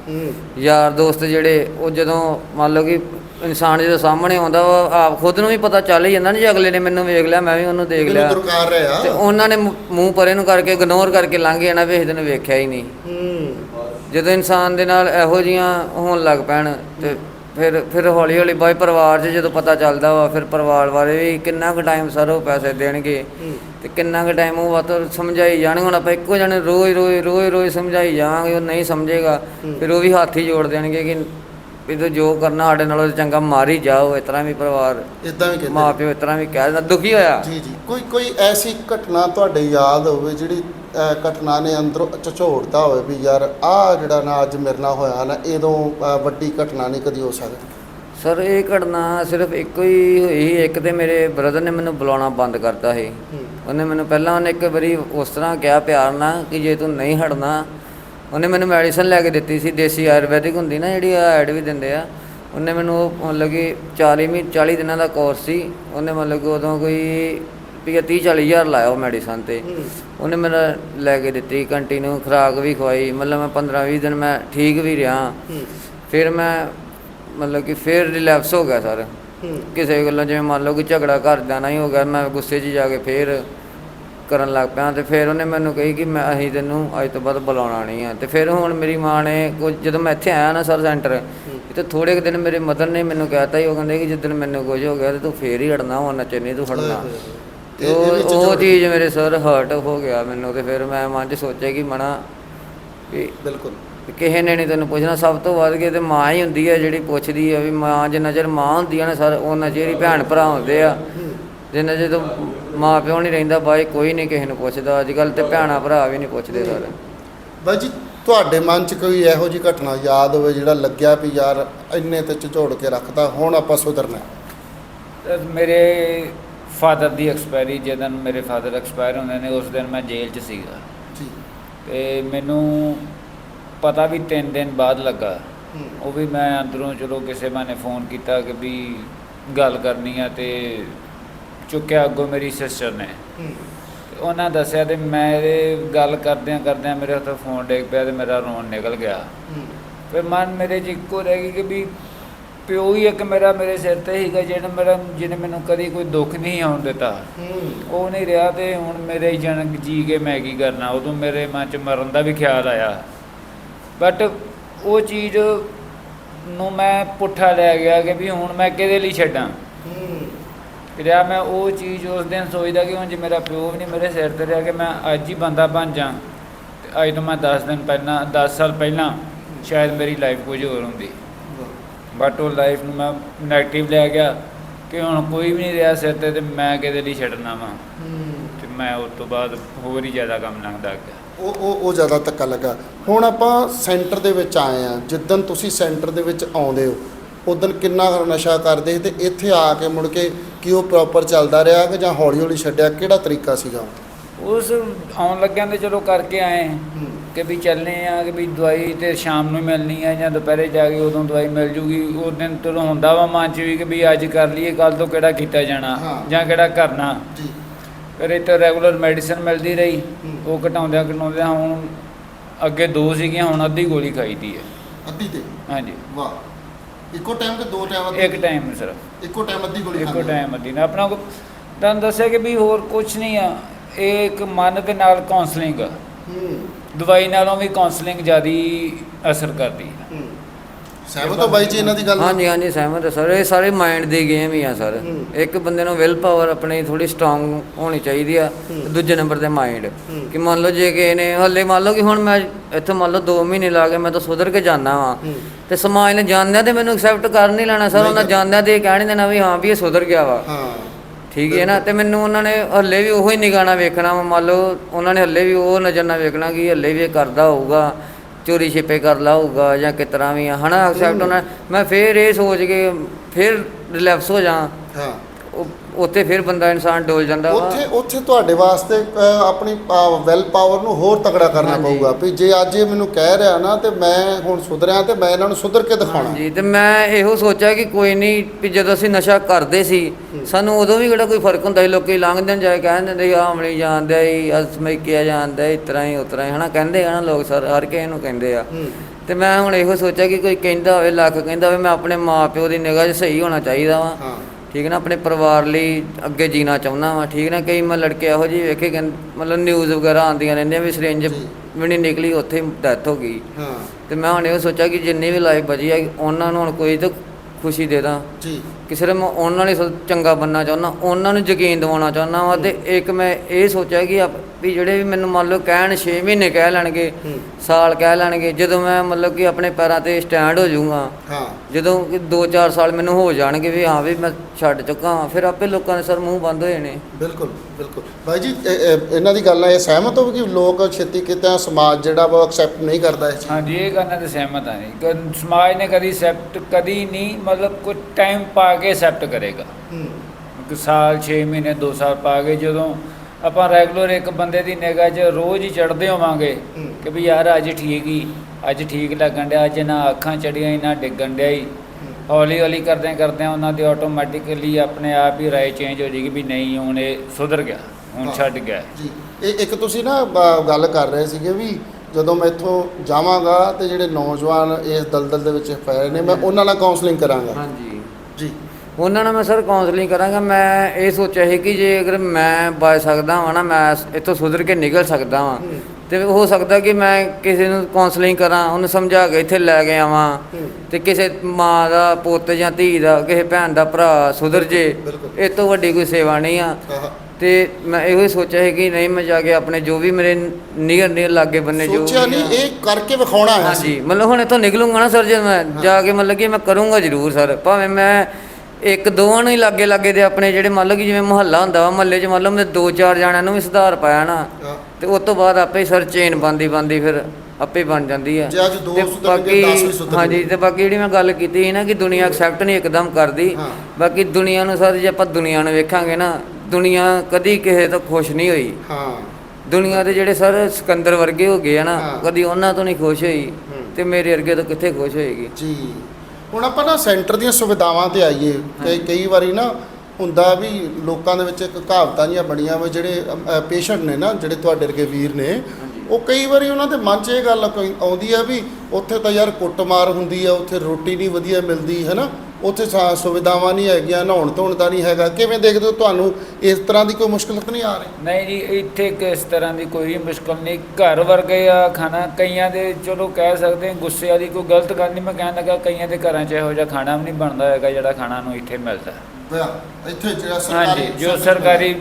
ਯਾਰ ਦੋਸਤ ਜਿਹੜੇ ਉਹ ਜਦੋਂ ਮੰਨ ਲਓ ਕਿ ਇਨਸਾਨ ਜਦੋਂ ਸਾਹਮਣੇ ਆਉਂਦਾ ਉਹ ਆਪ ਖੁਦ ਨੂੰ ਵੀ ਪਤਾ ਚੱਲ ਹੀ ਜਾਂਦਾ ਨਾ ਜੇ ਅਗਲੇ ਨੇ ਮੈਨੂੰ ਵੇਖ ਲਿਆ ਮੈਂ ਵੀ ਉਹਨੂੰ ਦੇਖ ਲਿਆ। ਦੁਰਕਾਰ ਰਿਹਾ। ਤੇ ਉਹਨਾਂ ਨੇ ਮੂੰਹ- ਮੂੰਹ ਪਰੇ ਨੂੰ ਕਰਕੇ ਇਗਨੋਰ ਕਰਕੇ ਲੰਘ ਜਾਣਾ ਵੀ ਇਹਦੇ ਨੂੰ ਵੇਖਿਆ ਹੀ ਨਹੀਂ। ਹੂੰ। ਜਦੋਂ ਇਨਸਾਨ ਦੇ ਨਾਲ ਇਹੋ ਜੀਆਂ ਹੋਣ ਲੱਗ ਪੈਣ ਤੇ ਫਿਰ ਫਿਰ ਹੌਲੀ ਹੌਲੀ ਬਾਈ ਪਰਿਵਾਰ 'ਚ ਜਦੋਂ ਪਤਾ ਚੱਲਦਾ ਵਾ ਫਿਰ ਪਰਿਵਾਰ ਵਾਲੇ ਵੀ ਕਿੰਨਾ ਕੁ ਟਾਈਮ ਸਰ ਉਹ ਪੈਸੇ ਦੇਣਗੇ। ਤੇ ਕਿੰਨਾ ਕੁ ਟਾਈਮ ਉਹ ਬਾਤ ਸਮਝਾਈ ਜਾਣਗੇ ਹੁਣ ਆਪਾਂ ਇੱਕੋ ਜਣੇ ਰੋਜ਼ ਰੋਜ਼ ਰੋਜ਼ ਰੋਜ਼ ਸਮਝਾਈ ਜਾਵਾਂਗੇ ਉਹ ਨਹੀਂ ਸਮਝੇਗਾ ਫਿਰ ਉਹ ਵੀ ਹੱਥ ਹੀ ਜੋੜ ਦੇਣਗੇ ਕਿ ਵੀ ਤੂੰ ਜੋ ਕਰਨਾ ਸਾਡੇ ਨਾਲੋਂ ਚੰਗਾ ਮਾਰ ਹੀ ਜਾਓ ਇਸ ਤਰ੍ਹਾਂ ਵੀ ਪਰਿਵਾਰ ਇਦਾਂ ਵੀ ਕਹਿੰਦੇ ਮਾਂ ਪਿਓ ਇਸ ਤਰ੍ਹਾਂ ਵੀ ਕਹਿ ਦਿੰਦਾ ਦੁਖੀ ਹੋਇਆ। ਜੀ ਜੀ। ਕੋਈ ਕੋਈ ਐਸੀ ਘਟਨਾ ਤੁਹਾਡੇ ਯਾਦ ਹੋਵੇ ਜਿਹੜੀ ਘਟਨਾ ਨੇ ਅੰਦਰੋਂ ਝਚੋੜਦਾ ਹੋਵੇ ਵੀ ਯਾਰ ਆਹ ਜਿਹੜਾ ਨਾ ਅੱਜ ਮੇਰੇ ਨਾਲ ਹੋਇਆ ਨਾ ਅਹ, ਵੱਡੀ ਘਟਨਾ ਨਹੀਂ ਕਦੀ ਹੋ ਸਕਦੀ। ਸਰ ਇਹ ਘਟਨਾ ਸਿਰਫ ਇੱਕੋ ਹੀ ਹੋਈ ਸੀ। ਇੱਕ ਤੇ ਮੇਰੇ ਬ੍ਰਦਰ ਨੇ ਮੈਨੂੰ ਬੁਲਾਉਣਾ ਬੰਦ ਕਰਤਾ ਸੀ। ਉਹਨੇ ਮੈਨੂੰ ਪਹਿਲਾਂ ਉਹਨੇ ਇੱਕ ਵਾਰੀ ਉਸ ਤਰ੍ਹਾਂ ਕਿਹਾ ਪਿਆਰ ਨਾਲ ਕਿ ਜੇ ਤੂੰ ਨਹੀਂ ਹਟਣਾ। ਉਹਨੇ ਮੈਨੂੰ ਮੈਡੀਸਨ ਲੈ ਕੇ ਦਿੱਤੀ ਸੀ। ਦੇਸੀ ਆਯੁਰਵੈਦਿਕ ਹੁੰਦੀ ਨਾ ਜਿਹੜੀ ਆ ਐਡ ਵੀ ਦਿੰਦੇ ਆ। ਉਹਨੇ ਮੈਨੂੰ ਉਹ ਮਤਲਬ ਕਿ 40 ਮਹੀਨੇ 40 ਦਿਨਾਂ ਦਾ ਕੋਰਸ ਸੀ। ਉਹਨੇ ਮਤਲਬ ਕਿ ਉਦੋਂ ਕੋਈ ਵੀ 30 40 ਹਜ਼ਾਰ ਲਾਇਆ ਉਹ ਮੈਡੀਸਨ ਤੇ। ਉਹਨੇ ਮੇਰਾ ਲੈ ਕੇ ਦਿੱਤੀ ਕੰਟੀਨਿਊ ਖੁਰਾਕ ਵੀ ਖਵਾਈ। ਮਤਲਬ ਮੈਂ 15 20 ਦਿਨ ਮੈਂ ਠੀਕ ਵੀ ਰਿਹਾ। ਫਿਰ ਮੈਂ ਮਤਲਬ ਕਿ ਫਿਰ ਰਿਲੈਕਸ ਹੋ ਗਿਆ ਸਰ। ਕਿਸੇ ਗੱਲੋਂ ਜਿਵੇਂ ਮੰਨ ਲਓ ਕਿ ਝਗੜਾ ਘਰ ਦਾ ਨਹੀਂ ਹੋ ਗਿਆ ਮੈਂ ਗੁੱਸੇ 'ਚ ਜਾ ਕੇ ਫਿਰ ਕਰਨ ਲੱਗ ਪਿਆ ਤੇ ਫਿਰ ਉਹਨੇ ਮੈਨੂੰ ਕਹੀ ਕਿ ਮੈਂ ਅਸੀਂ ਤੈਨੂੰ ਅੱਜ ਤੋਂ ਬਾਅਦ ਬੁਲਾਉਣਾ ਨਹੀਂ ਆ। ਤੇ ਫਿਰ ਹੁਣ ਮੇਰੀ ਮਾਂ ਨੇ ਕੁਝ ਜਦੋਂ ਮੈਂ ਇੱਥੇ ਆਇਆ ਨਾ ਸਰ ਸੈਂਟਰ ਤੇ ਥੋੜੇ ਕੁ ਦਿਨ ਮੇਰੇ ਮਦਰ ਨੇ ਮੈਨੂੰ ਕਹਿਤਾ ਸੀ ਉਹ ਕਹਿੰਦੇ ਕਿ ਜਿੱਦਣ ਮੈਨੂੰ ਕੁਝ ਹੋ ਗਿਆ ਤੇ ਤੂੰ ਫੇਰ ਹੀ ਹਟਣਾ ਹੁਣ ਨੱਚੇ ਨਹੀਂ ਤੂੰ ਹਟਣਾ ਤੇ ਇਹ- ਇਹ ਵਿੱਚ ਉਹ ਝੋੜ- ਚੀਜ਼ ਮੇਰੇ ਸਰ ਹਰਟ ਹੋ ਗਿਆ ਮੈਨੂੰ ਤੇ ਫਿਰ ਮੈਂ ਮਨ 'ਚ ਸੋਚਿਆ ਕਿ ਮਣਾ ਵੀ ਬਿਲਕੁਲ। ਕਿਸੇ ਨੇ ਨਹੀਂ ਤੈਨੂੰ ਪੁੱਛਣਾ ਸਭ ਤੋਂ ਵੱਧ ਕੇ ਤੇ ਮਾਂ ਹੀ ਹੁੰਦੀ ਹੈ ਜਿਹੜੀ ਪੁੱਛਦੀ ਹੈ ਵੀ ਮਾਂ ਜਿੰਨਾ ਚਿਰ ਮਾਂ ਹੁੰਦੀ ਹੈ ਨਾ ਸਰ ਉਹਨਾਂ ਚਿਰ ਹੀ ਭੈਣ ਭਰਾ ਹੁੰਦੇ ਆ। ਜਿੰਨਾ ਚਿਰ ਤੋਂ ਮਾਂ ਪਿਓ ਨਹੀਂ ਰਹਿੰਦਾ ਬਾਈ ਕੋਈ ਨਹੀਂ ਕਿਸੇ ਨੂੰ ਪੁੱਛਦਾ। ਅੱਜ ਕੱਲ ਤੇ ਭੈਣਾ ਭਰਾ ਵੀ ਨਹੀਂ ਪੁੱਛਦੇ ਸਰ। ਬਾਈ ਜੀ ਤੁਹਾਡੇ ਮਨ 'ਚ ਕੋਈ ਇਹੋ ਜਿਹੀ ਘਟਨਾ ਯਾਦ ਹੋਵੇ ਜਿਹੜਾ ਲੱਗਿਆ ਵੀ ਯਾਰ ਇੰਨੇ ਤੇ ਝਚੋੜ ਕੇ ਰੱਖਤਾ ਹੁਣ ਆਪਾਂ ਸੁਧਰਨਾ ਹੈ। ਤੇ ਮੇਰੇ ਫਾਦਰ ਦੀ ਐਕਸਪਾਇਰੀ ਜਦੋਂ ਮੇਰੇ ਫਾਦਰ ਐਕਸਪਾਇਰ ਹੁੰਦੇ ਨੇ ਉਸ ਦਿਨ ਮੈਂ ਜੇਲ੍ਹ 'ਚ ਸੀਗਾ। ਜੀ। ਤੇ ਮੈਨੂੰ ਪਤਾ ਵੀ 3 ਦਿਨ ਬਾਅਦ ਲੱਗਾ। ਉਹ ਵੀ ਮੈਂ ਅੰਦਰੋਂ ਚਲੋ ਕਿਸੇ ਬਾਨੇ ਫੋਨ ਕੀਤਾ ਕਿ ਵੀ ਗੱਲ ਕਰਨੀ ਆ ਤੇ ਚੁੱਕਿਆ ਅੱਗੋਂ ਮੇਰੀ ਸਿਸਟਰ ਨੇ। ਉਹਨਾਂ ਦੱਸਿਆ ਤੇ ਮੈਂ ਇਹ ਗੱਲ ਕਰਦਿਆਂ ਕਰਦਿਆਂ ਮੇਰੇ ਹੱਥੋਂ ਫੋਨ ਡੇਗ ਪਿਆ ਤੇ ਮੇਰਾ ਰੋਣ ਨਿਕਲ ਗਿਆ। ਫਿਰ ਮਨ ਮੇਰੇ 'ਚ ਇੱਕੋ ਰਹਿ ਗਈ ਕਿ ਵੀ ਪਿਓ ਹੀ ਇੱਕ ਮੇਰਾ ਮੇਰੇ ਸਿਰ ਤੇ ਹੀਗਾ ਜਿਹੜਾ ਮੇਰਾ ਜਿਹਨੇ ਮੈਨੂੰ ਕਦੀ ਕੋਈ ਦੁੱਖ ਨਹੀਂ ਆਉਣ ਦਿੱਤਾ। ਉਹ ਨਹੀਂ ਰਿਹਾ ਤੇ ਹੁਣ ਮੇਰੇ ਜਨ ਜੀ ਕੇ ਮੈਂ ਕੀ ਕਰਨਾ ਉਦੋਂ ਮੇਰੇ ਮਨ 'ਚ ਮਰਨ ਦਾ ਵੀ ਖਿਆਲ ਆਇਆ। ਬਟ ਉਹ ਚੀਜ਼ ਨੂੰ ਮੈਂ ਪੁੱਠਾ ਲੈ ਗਿਆ ਕਿ ਵੀ ਹੁਣ ਮੈਂ ਕਿਹਦੇ ਲਈ ਛੱਡਾਂ। ਰਿਹਾ ਮੈਂ ਉਹ ਚੀਜ਼ ਉਸ ਦਿਨ ਸੋਚਦਾ ਕਿ ਹੁਣ ਜੇ ਮੇਰਾ ਪਿਓ ਵੀ ਨਹੀਂ ਮੇਰੇ ਸਿਰ ਤੇ ਰਿਹਾ ਕਿ ਮੈਂ ਅੱਜ ਹੀ ਬੰਦਾ ਬਣ ਜਾਂ। ਅੱਜ ਤੋਂ ਮੈਂ 10 ਦਿਨ ਪਹਿਲਾਂ 10 ਸਾਲ ਪਹਿਲਾਂ ਸ਼ਾਇਦ ਮੇਰੀ ਲਾਈਫ ਕੁਝ ਹੋਰ ਹੁੰਦੀ। ਬਟ ਉਹ ਲਾਈਫ ਨੂੰ ਮੈਂ ਨੈਗੇਟਿਵ ਲੈ ਗਿਆ ਕਿ ਹੁਣ ਕੋਈ ਵੀ ਨਹੀਂ ਰਿਹਾ ਸਿਰ ਤੇ ਤੇ ਮੈਂ ਕਿਹਦੇ ਲਈ ਛੱਡਣਾ ਵਾ। ਤੇ ਮੈਂ ਉਸ ਤੋਂ ਬਾਅਦ ਹੋਰ ਹੀ ਜ਼ਿਆਦਾ ਕੰਮ ਲੰਘਦਾ ਗਿਆ ਉਹ ਉਹ ਉਹ ਜ਼ਿਆਦਾ ਧੱਕਾ ਲੱਗਾ। ਹੁਣ ਆਪਾਂ ਸੈਂਟਰ ਦੇ ਵਿੱਚ ਆਏ ਆ ਜਿੱਦਨ ਤੁਸੀਂ ਸੈਂਟਰ ਦੇ ਵਿੱਚ ਆਉਂਦੇ ਹੋ ਉਦੋਂ ਕਿੰਨਾ ਕੁ ਨਸ਼ਾ ਕਰਦੇ ਸੀ ਤੇ ਇੱਥੇ ਆ ਕੇ ਮੁੜ ਕੇ ਕੀ ਉਹ ਪ੍ਰੋਪਰ ਚੱਲਦਾ ਰਿਹਾ ਕਿ ਜਾਂ ਹੌਲੀ ਹੌਲੀ ਛੱਡਿਆ? ਕਿਹੜਾ ਤਰੀਕਾ ਸੀਗਾ? ਉਸ ਆਉਣ ਲੱਗਿਆਂ ਤੇ ਚਲੋ ਕਰਕੇ ਆਏ। ਕਿ ਵੀ ਚੱਲਨੇ ਆ ਕਿ ਵੀ ਦਵਾਈ ਤੇ ਸ਼ਾਮ ਨੂੰ ਮਿਲਣੀ ਆ ਜਾਂ ਦੁਪਹਿਰੇ ਜਾ ਕੇ ਉਦੋਂ ਦਵਾਈ ਮਿਲ ਜੂਗੀ। ਉਹ ਦਿਨ ਤੋਂ ਹੁੰਦਾ ਵਾ ਮਨ ਚ ਵੀ ਕਿ ਵੀ ਅੱਜ ਕਰ ਲਈਏ ਕੱਲ ਤੋਂ ਕਿਹੜਾ ਕੀਤਾ ਜਾਣਾ। ਜਾਂ ਕਿਹੜਾ ਕਰਨਾ। ਜੀ। ਫਿਰ ਇੱਥੇ ਰੈਗੂਲਰ ਮੈਡੀਸਿਨ ਮਿਲਦੀ ਰਹੀ। ਉਹ ਘਟਾਉਂਦਿਆਂ ਘਟਾਉਂਦਿਆਂ ਹੁਣ ਅੱਗੇ ਦੋ ਸੀਗੀਆਂ ਹੁਣ ਅੱਧੀ ਗੋਲੀ ਖਾਈਦੀ ਹੈ। ਅੱਧੀ ਤੇ? ਹਾਂਜੀ। ਵਾਹ। ਇੱਕੋ ਟਾਈਮ ਤੇ ਦੋ ਟਾਈਮ ਇੱਕ ਟਾਈਮ ਸਿਰਫ। ਇੱਕੋ ਟਾਈਮ ਅੱਧੀ ਗੋਲੀ ਇੱਕੋ ਖਾਂਦੇ? ਟਾਈਮ ਅੱਧੀ। ਨਾ ਆਪਣਾ ਕੋ ਤੁਹਾਨੂੰ ਦੱਸਿਆ ਕਿ ਵੀ ਹੋਰ ਕੁਝ ਨਹੀਂ ਆ। ਇਹ ਇੱਕ ਮਨ ਦੇ ਨਾਲ ਕਾਉਂਸਲਿੰਗ ਆ। ਹੂੰ। ਦਵਾਈ ਨਾਲੋਂ ਵੀ ਕਾਉਂਸਲਿੰਗ ਜ਼ਿਆਦੀ ਅਸਰ ਕਰਦੀ ਹੈ। ਸਹਿਮਤ ਹੋ ਬਾਈ ਜੀ ਇਹਨਾਂ ਦੀ ਗੱਲ ਨਾਲ? ਹਾਂਜੀ ਹਾਂਜੀ ਸਹਿਮਤ ਹੈ ਸਰ। ਇਹ ਸਾਰੇ ਮਾਈਂਡ ਦੀ ਗੇਮ ਹੀ ਆ ਸਰ। ਹੂੰ। ਇੱਕ ਬੰਦੇ ਨੂੰ ਵਿਲ ਪਾਵਰ ਆਪਣੀ ਥੋੜੀ ਸਟਰੋਂਗ ਹੋਣੀ ਚਾਹੀਦੀ ਆ ਤੇ ਦੂਜੇ ਨੰਬਰ ਤੇ ਮਾਈਂਡ ਹੂੰ। ਕਿ ਮੰਨ ਲਓ ਜੇ ਕਿ ਇਹਨੇ ਹੱਲੇ ਮੰਨ ਲਓ ਕਿ ਹੁਣ ਮੈਂ ਇੱਥੇ ਮੰਨ ਲਓ 2 ਮਹੀਨੇ ਲਾ ਕੇ ਮੈਂ ਤਾਂ ਸੁਧਰ ਕੇ ਜਾਣਾ ਵਾਂ ਹੂੰ। ਤੇ ਸਮਾਜ ਨੇ ਜਾਣਦਿਆਂ ਤੇ ਮੈਨੂੰ ਐਕਸੈਪਟ ਕਰ ਨਹੀਂ ਲੈਣਾ ਸਰ। ਨਹੀਂ ਉਹਨਾਂ ਕਰ- ਜਾਣਦਿਆਂ ਤੇ ਇਹ ਕਹਿ ਨਹੀਂ ਦੇਣਾ ਵੀ ਹਾਂ ਵੀ ਇਹ ਸੁਧਰ ਗਿਆ ਵਾ। ਹਾਂ। ਠੀਕ ਹੈ ਨਾ, ਤੇ ਮੈਨੂੰ ਉਹਨਾਂ ਨੇ ਹੱਲੇ ਵੀ ਉਹੋ ਹੀ ਨਿਗਾਣਾ ਵੇਖਣਾ ਵਾ, ਮੰਨ ਲਓ ਉਹਨਾਂ ਨੇ ਹੱਲੇ ਵੀ ਉਹ ਨਜ਼ਰ ਨਾਲ ਵੇਖਣਾ ਕਿ ਹੱਲੇ ਵੀ ਇਹ ਕਰਦਾ ਹੋਊਗਾ, ਚੋਰੀ ਛਿਪੇ ਲਾ ਹੋਊਗਾ ਜਾਂ ਕਿਸ ਤਰ੍ਹਾਂ ਵੀ ਆ। ਹਨਾ ਐਕਸੈਪਟ ਉਹਨਾਂ ਮੈਂ ਫੇਰ ਇਹ ਸੋਚ ਕੇ ਫੇਰ ਰਿਲੈਕਸ ਹੋ ਜਾ ਹਾਂ। ਉੱਥੇ ਫਿਰ ਬੰਦਾ ਇਨਸਾਨ ਡੋਲ ਜਾਂਦਾ ਵਾ। ਉੱਥੇ ਉੱਥੇ ਤੁਹਾਡੇ ਵਾਸਤੇ ਅ, ਆਪਣੀ ਵੈਲ ਪਾਵਰ ਨੂੰ ਹੋਰ ਤਗੜਾ ਕਰਨਾ ਹਾਂਜੀ। ਪਊਗਾ ਵੀ ਜੇ ਅੱਜ ਇਹ ਮੈਨੂੰ ਕਹਿ ਰਿਹਾ ਨਾ ਤੇ ਮੈਂ ਹੁਣ ਸੁਧਰਿਆ ਤੇ ਮੈਂ ਇਹਨਾਂ ਨੂੰ ਸੁਧਰ ਕੇ ਦਿਖਾਉਣਾ। ਜੀ ਤੇ ਮੈਂ ਇਹੋ ਸੋਚਿਆ ਕਿ ਕੋਈ ਨਹੀਂ ਵੀ ਜਦੋਂ ਅਸੀਂ ਨਸ਼ਾ ਕਰਦੇ ਸੀ ਸਾਨੂੰ ਉਦੋਂ ਵੀ ਕਿਹੜਾ ਕੋਈ ਫ਼ਰਕ ਹੁੰਦਾ ਸੀ ਲੋਕੀ ਲੰਘਦੇ ਨੂੰ ਜਾਏ ਕਹਿ ਦਿੰਦੇ ਸੀ ਆਹ ਅਮਲੀ ਜਾਂਦਾ ਹੀ ਅਸਮੈਕਿਆ ਜਾਂਦਾ ਇਸ ਤਰ੍ਹਾਂ ਹੀ ਉਸ ਤਰ੍ਹਾਂ ਹੀ ਹਨਾ? ਕਹਿੰਦੇ ਆ ਨਾ ਲੋਕ ਸਰ ਹਰ ਕਿਸੇ ਨੂੰ ਕਹਿੰਦੇ ਆ। ਹੂੰ। ਤੇ ਮੈਂ ਹੁਣ ਇਹੋ ਸੋਚਿਆ ਕਿ ਕੋਈ ਕਹਿੰਦਾ ਹੋਵੇ ਲੱਖ ਕਹਿੰਦਾ ਹੋਵੇ ਮੈਂ ਆਪਣੇ ਮਾਪਿਓ ਦੀ ਨਿਗਾਹ 'ਚ ਸਹੀ ਹੋਣਾ ਚਾਹੀਦਾ ਵਾਂ। ਹਾਂ। ਠੀਕ ਨਾ ਆਪਣੇ ਪਰਿਵਾਰ ਲਈ ਅੱਗੇ ਜੀਣਾ ਚਾਹੁੰਦਾ ਵਾਂ ਠੀਕ ਨਾ? ਕਈ ਮੈਂ ਲੜਕੇ ਇਹੋ ਜਿਹੇ ਵੇਖੇ ਕਹਿੰ- ਮਤਲਬ ਨਿਊਜ਼ ਵਗੈਰਾ ਆਉਂਦੀਆਂ ਰਹਿੰਦੀਆਂ ਵੀ ਸਿਰਿੰਜ। ਵੀ ਨਹੀਂ ਨਿਕਲੀ ਉੱਥੇ ਡੈਥ ਹੋ ਗਈ। ਹਾਂ। ਤੇ ਮੈਂ ਹੁਣ ਇਹੋ ਸੋਚਿਆ ਕਿ ਜਿੰਨੀ ਵੀ ਲਾਈਫ ਬਚੀ ਹੈ ਉਹਨਾਂ ਨੂੰ ਹੁਣ ਕੋਈ ਤਾਂ ਖੁਸ਼ੀ ਦੇ ਦਾਂ। ਜੀ। ਕਿਸੇ ਦੇ ਮੈਂ ਉਹਨਾਂ ਲਈ ਚੰਗਾ ਬੰਨਾ ਚਾਹੁੰਦਾ ਉਹਨਾਂ ਨੂੰ ਯਕੀਨ ਦਿਵਾਉਣਾ ਚਾਹੁੰਦਾ ਵਾ। ਤੇ ਇੱਕ ਮੈਂ ਇਹ ਸੋਚਿਆ ਕਿ ਆਪ- ਵੀ ਜਿਹੜੇ ਵੀ ਮੈਨੂੰ ਮੰਨ ਲਓ ਕਹਿਣ 6 ਮਹੀਨੇ ਕਹਿ ਲੈਣਗੇ ਹੂੰ। ਸਾਲ ਕਹਿ ਲੈਣਗੇ ਜਦੋਂ ਮੈਂ ਮਤਲਬ ਕਿ ਆਪਣੇ ਪੈਰਾਂ ਤੇ ਸਟੈਂਡ ਹੋ ਜਾਊਂਗਾ ਹਾਂ। ਜਦੋਂ 2-4 ਸਾਲ ਮੈਨੂੰ ਹੋ ਜਾਣਗੇ ਵੀ ਹਾਂ ਵੀ ਮੈਂ ਛੱਡ ਚੁੱਕਾ ਹਾਂ ਫਿਰ ਆਪੇ ਲੋਕਾਂ ਦੇ ਸਰ ਮੂੰਹ ਬੰਦ ਹੋ ਜਾਣੇ। ਬਿਲਕੁਲ ਬਿਲਕੁਲ। ਭਾਈ ਜੀ ਇਹ- ਇਹ- ਇਹਨਾਂ ਦੀ ਗੱਲ ਨਾਲ ਇਹ ਸਹਿਮਤ ਹੋ ਕਿ ਲੋਕ ਛੇਤੀ ਕਿਤੇ ਸਮਾਜ ਜਿਹੜਾ ਵਾ ਐਕਸੈਪਟ ਨਹੀਂ ਕਰਦਾ ਇਹ ਚੀਜ਼? ਹਾਂਜੀ ਇਹ ਕਰਨਾ ਤੇ ਸਹਿਮਤ ਆ ਨਹੀਂ ਕਿ ਸਮਾਜ ਨੇ ਕਦੀ ਐਕਸੈਪਟ ਕਦੀ ਨਹੀਂ ਮਤਲਬ ਕੋਈ ਟਾਈਮ ਪਾ ਕੇ ਐਕਸੈਪਟ ਕਰੇਗਾ। ਹੂੰ। ਕਿ ਸਾਲ 6 ਮਹੀਨੇ 2 ਸਾਲ ਪਾ ਕੇ ਜਦੋਂ ਆਪਾਂ ਰੈਗੂਲਰ ਇੱਕ ਬੰਦੇ ਦੀ ਨਿਗਾਹ 'ਚ ਰੋਜ਼ ਹੀ ਚੜਦੇ ਹੋਵਾਂਗੇ। ਕਿ ਵੀ ਯਾਰ ਅੱਜ ਠੀਕ ਹੀ ਅੱਜ ਠੀਕ ਲੱਗਣ ਡਿਆ ਅੱਜ ਨਾ ਅੱਖਾਂ ਚੜੀਆਂ ਹੀ ਨਾ ਡਿੱਗਣ ਡਿਆ ਹੀ। ਹੌਲੀ ਹੌਲੀ ਕਰਦਿਆਂ ਕਰਦਿਆਂ ਉਹਨਾਂ ਦੀ ਆਟੋਮੈਟਿਕਲੀ ਆਪਣੇ ਆਪ ਹੀ ਰਾਏ ਚੇਂਜ ਹੋ ਜਾਏਗੀ ਵੀ ਨਹੀਂ ਹੁਣ ਇਹ ਸੁਧਰ ਗਿਆ ਹੁਣ। ਛੱਡ ਗਿਆ। ਜੀ। ਇਹ ਇੱਕ ਤੁਸੀਂ ਨਾ ਗੱਲ ਕਰ ਰਹੇ ਸੀਗੇ ਵੀ ਜਦੋਂ ਮੈਂ ਇੱਥੋਂ ਜਾਵਾਂਗਾ ਤੇ ਜਿਹੜੇ ਨੌਜਵਾਨ ਇਸ ਦਲਦਲ ਦੇ ਵਿੱਚ ਪਏ ਨੇ ਮੈਂ ਉਹਨਾਂ ਨਾਲ ਕਾਉਂਸਲਿੰਗ ਕਰਾਂਗਾ। ਹਾਂਜੀ। ਜੀ। ਉਹਨਾਂ ਨਾਲ ਮੈਂ ਸਰ ਕਾਉਂਸਲਿੰਗ ਕਰਾਂਗਾ। ਮੈਂ ਇਹ ਸੋਚਿਆ ਸੀ ਕਿ ਜੇ ਅਗਰ ਮੈਂ ਬਚ ਸਕਦਾ ਹਾਂ ਨਾ ਮੈਂ ਇੱਥੋਂ ਸੁਧਰ ਕੇ ਨਿਕਲ ਸਕਦਾ ਹਾਂ। ਤੇ ਹੋ ਸਕਦਾ ਕਿ ਮੈਂ ਕਿਸੇ ਨੂੰ ਕਾਉਂਸਲਿੰਗ ਕਰਾਂ ਉਹਨੂੰ ਸਮਝਾ ਕੇ ਇੱਥੇ ਲੈ ਕੇ ਆਵਾਂ। ਤੇ ਕਿਸੇ ਮਾਂ ਦਾ ਪੁੱਤ ਜਾਂ ਧੀ ਦਾ ਕਿਸੇ ਭੈਣ ਦਾ ਭਰਾ ਸੁਧਰ ਜੇ। ਇਹ ਤੋਂ ਵੱਡੀ ਕੋਈ ਸੇਵਾ ਨਹੀਂ ਆ। ਤੇ ਮੈਂ ਇਹੋ ਹੀ ਸੋਚਿਆ ਸੀ ਕਿ ਨਹੀਂ ਮੈਂ ਜਾ ਕੇ ਆਪਣੇ ਜੋ ਵੀ ਮੇਰੇ ਨੀਅਰ ਨੀਅਰ ਲਾਗੇ ਬੰਨੇ ਜੋ ਸੋਚਿਆ ਨਹੀਂ ਇਹ ਕਰਕੇ ਵਿਖਾਉਣਾ ਹੈ। ਹਾਂਜੀ ਮਤਲਬ ਹੁਣ ਇੱਥੋਂ ਨਿਕਲੂੰਗਾ ਨਾ ਸਰ ਜੇ ਮੈਂ ਜਾ ਕੇ ਮਤਲਬ ਕਿ ਮੈਂ ਕਰੂੰਗਾ ਜ਼ਰੂਰ ਸਰ। ਭਾਵੇਂ ਮੈਂ ਇੱਕ ਦੋਵਾਂ ਨੂੰ ਹੀ ਲਾਗੇ ਲਾਗੇ ਦੇ ਆਪਣੇ ਜਿਹੜੇ ਮੰਨ ਲਓ ਕਿ ਜਿਵੇਂ ਮੁਹੱਲਾ ਹੁੰਦਾ ਵਾ ਮੁਹੱਲੇ 'ਚ ਮੰਨ ਲਓ ਮੈਂ ਦੋ ਚਾਰ ਜਣਿਆਂ ਨੂੰ ਵੀ ਸੁਧਾਰ ਪਾਇਆ ਨਾ ਹਾਂ। ਤੇ ਉਸ ਤੋਂ ਬਾਅਦ ਆਪੇ ਸਰ ਚੇਨ ਬੰਦੀ ਬੰਦੀ ਫਿਰ ਆਪੇ ਬਣ ਜਾਂਦੀ ਆ ਜੇ ਅੱਜ ਦੋ ਵੀ। ਹਾਂਜੀ ਤੇ ਬਾਕੀ ਜਿਹੜੀ ਮੈਂ ਗੱਲ ਕੀਤੀ ਸੀ ਨਾ ਕਿ ਦੁਨੀਆ ਐਕਸੈਪਟ ਨਹੀਂ ਇੱਕਦਮ ਕਰਦੀ ਹਾਂ। ਬਾਕੀ ਦੁਨੀਆ ਨੂੰ ਸਰ ਜੇ ਆਪਾਂ ਦੁਨੀਆ ਨੂੰ ਵੇਖਾਂਗੇ ਨਾ ਦੁਨੀਆ ਕਦੀ ਕਿਸੇ ਤੋਂ ਖੁਸ਼ ਨਹੀਂ ਹੋਈ ਹਾਂ ਦੁਨੀਆ ਦੇ ਜਿਹੜੇ ਸਰ ਸਿਕੰਦਰ ਵਰਗੇ ਹੋ ਗਏ ਆ ਨਾ ਹਾਂ। ਕਦੀ ਉਹਨਾਂ ਤੋਂ ਨਹੀਂ ਖੁਸ਼ ਹੋਈ ਹੂੰ। ਤੇ ਮੇਰੇ ਵਰਗੇ ਤੋਂ ਕਿੱਥੇ ਖੁਸ਼ ਹੋਏਗੀ ਜੀ ਹੁਣ ਆਪਾਂ ਨਾ ਸੈਂਟਰ ਦੀਆਂ ਸੁਵਿਧਾਵਾਂ ਤੇ ਆਈਏ ਕਈ ਕਈ ਵਾਰੀ ਨਾ ਹੁੰਦਾ ਵੀ ਲੋਕਾਂ ਦੇ ਵਿੱਚ ਇੱਕ ਕਹਾਵਤਾਂ ਜੀਆਂ ਬਣੀਆਂ ਵਾ ਜਿਹੜੇ ਪੇਸ਼ੈਂਟ ਨੇ ਨਾ ਜਿਹੜੇ ਤੁਹਾਡੇ ਵਰਗੇ ਵੀਰ ਨੇ ਉਹ ਕਈ ਵਾਰੀ ਉਹਨਾਂ ਦੇ ਮਨ 'ਚ ਇਹ ਗੱਲ ਆਉਂਦੀ ਆ ਵੀ ਉੱਥੇ ਤਾਂ ਯਾਰ ਕੁੱਟਮਾਰ ਹੁੰਦੀ ਆ ਉੱਥੇ ਰੋਟੀ ਨਹੀਂ ਵਧੀਆ ਮਿਲਦੀ ਹੈ ਨਾ ਉੱਥੇ ਸਾ- ਸੁਵਿਧਾਵਾਂ ਨਹੀਂ ਹੈਗੀਆਂ ਨਹਾਉਣ ਧੋਣ ਦਾ ਨਹੀਂ ਹੈਗਾ। ਕਿਵੇਂ ਦੇਖਦੇ ਹੋ ਤੁਹਾਨੂੰ ਇਸ ਤਰ੍ਹਾਂ ਦੀ ਕੋਈ ਮੁਸ਼ਕਲ ਤਾਂ ਨਹੀਂ ਆ ਰਹੀ? ਨਹੀਂ ਜੀ ਇੱਥੇ ਕਿਸ ਤਰ੍ਹਾਂ ਦੀ ਕੋਈ ਮੁਸ਼ਕਲ ਨਹੀਂ। ਘਰ ਵਰਗੇ ਆ ਖਾਣਾ ਕਈਆਂ ਦੇ ਚਲੋ ਕਹਿ ਸਕਦੇ ਹਾਂ ਗੁੱਸੇ ਵਾਲੀ ਕੋਈ ਗਲਤ ਗੱਲ ਨਹੀਂ। ਮੈਂ ਕਹਿਣ ਲੱਗਾ ਕਈਆਂ ਦੇ ਘਰਾਂ 'ਚ ਇਹੋ ਜਿਹਾ ਖਾਣਾ ਵੀ ਨਹੀਂ ਬਣਦਾ ਹੈਗਾ ਜਿਹੜਾ ਖਾਣਾ ਨੂੰ ਇੱਥੇ ਮਿਲਦਾ। ਇੱਥੇ ਜਿਹੜਾ ਹਾਂਜੀ ਜੋ ਸਰਕਾਰੀ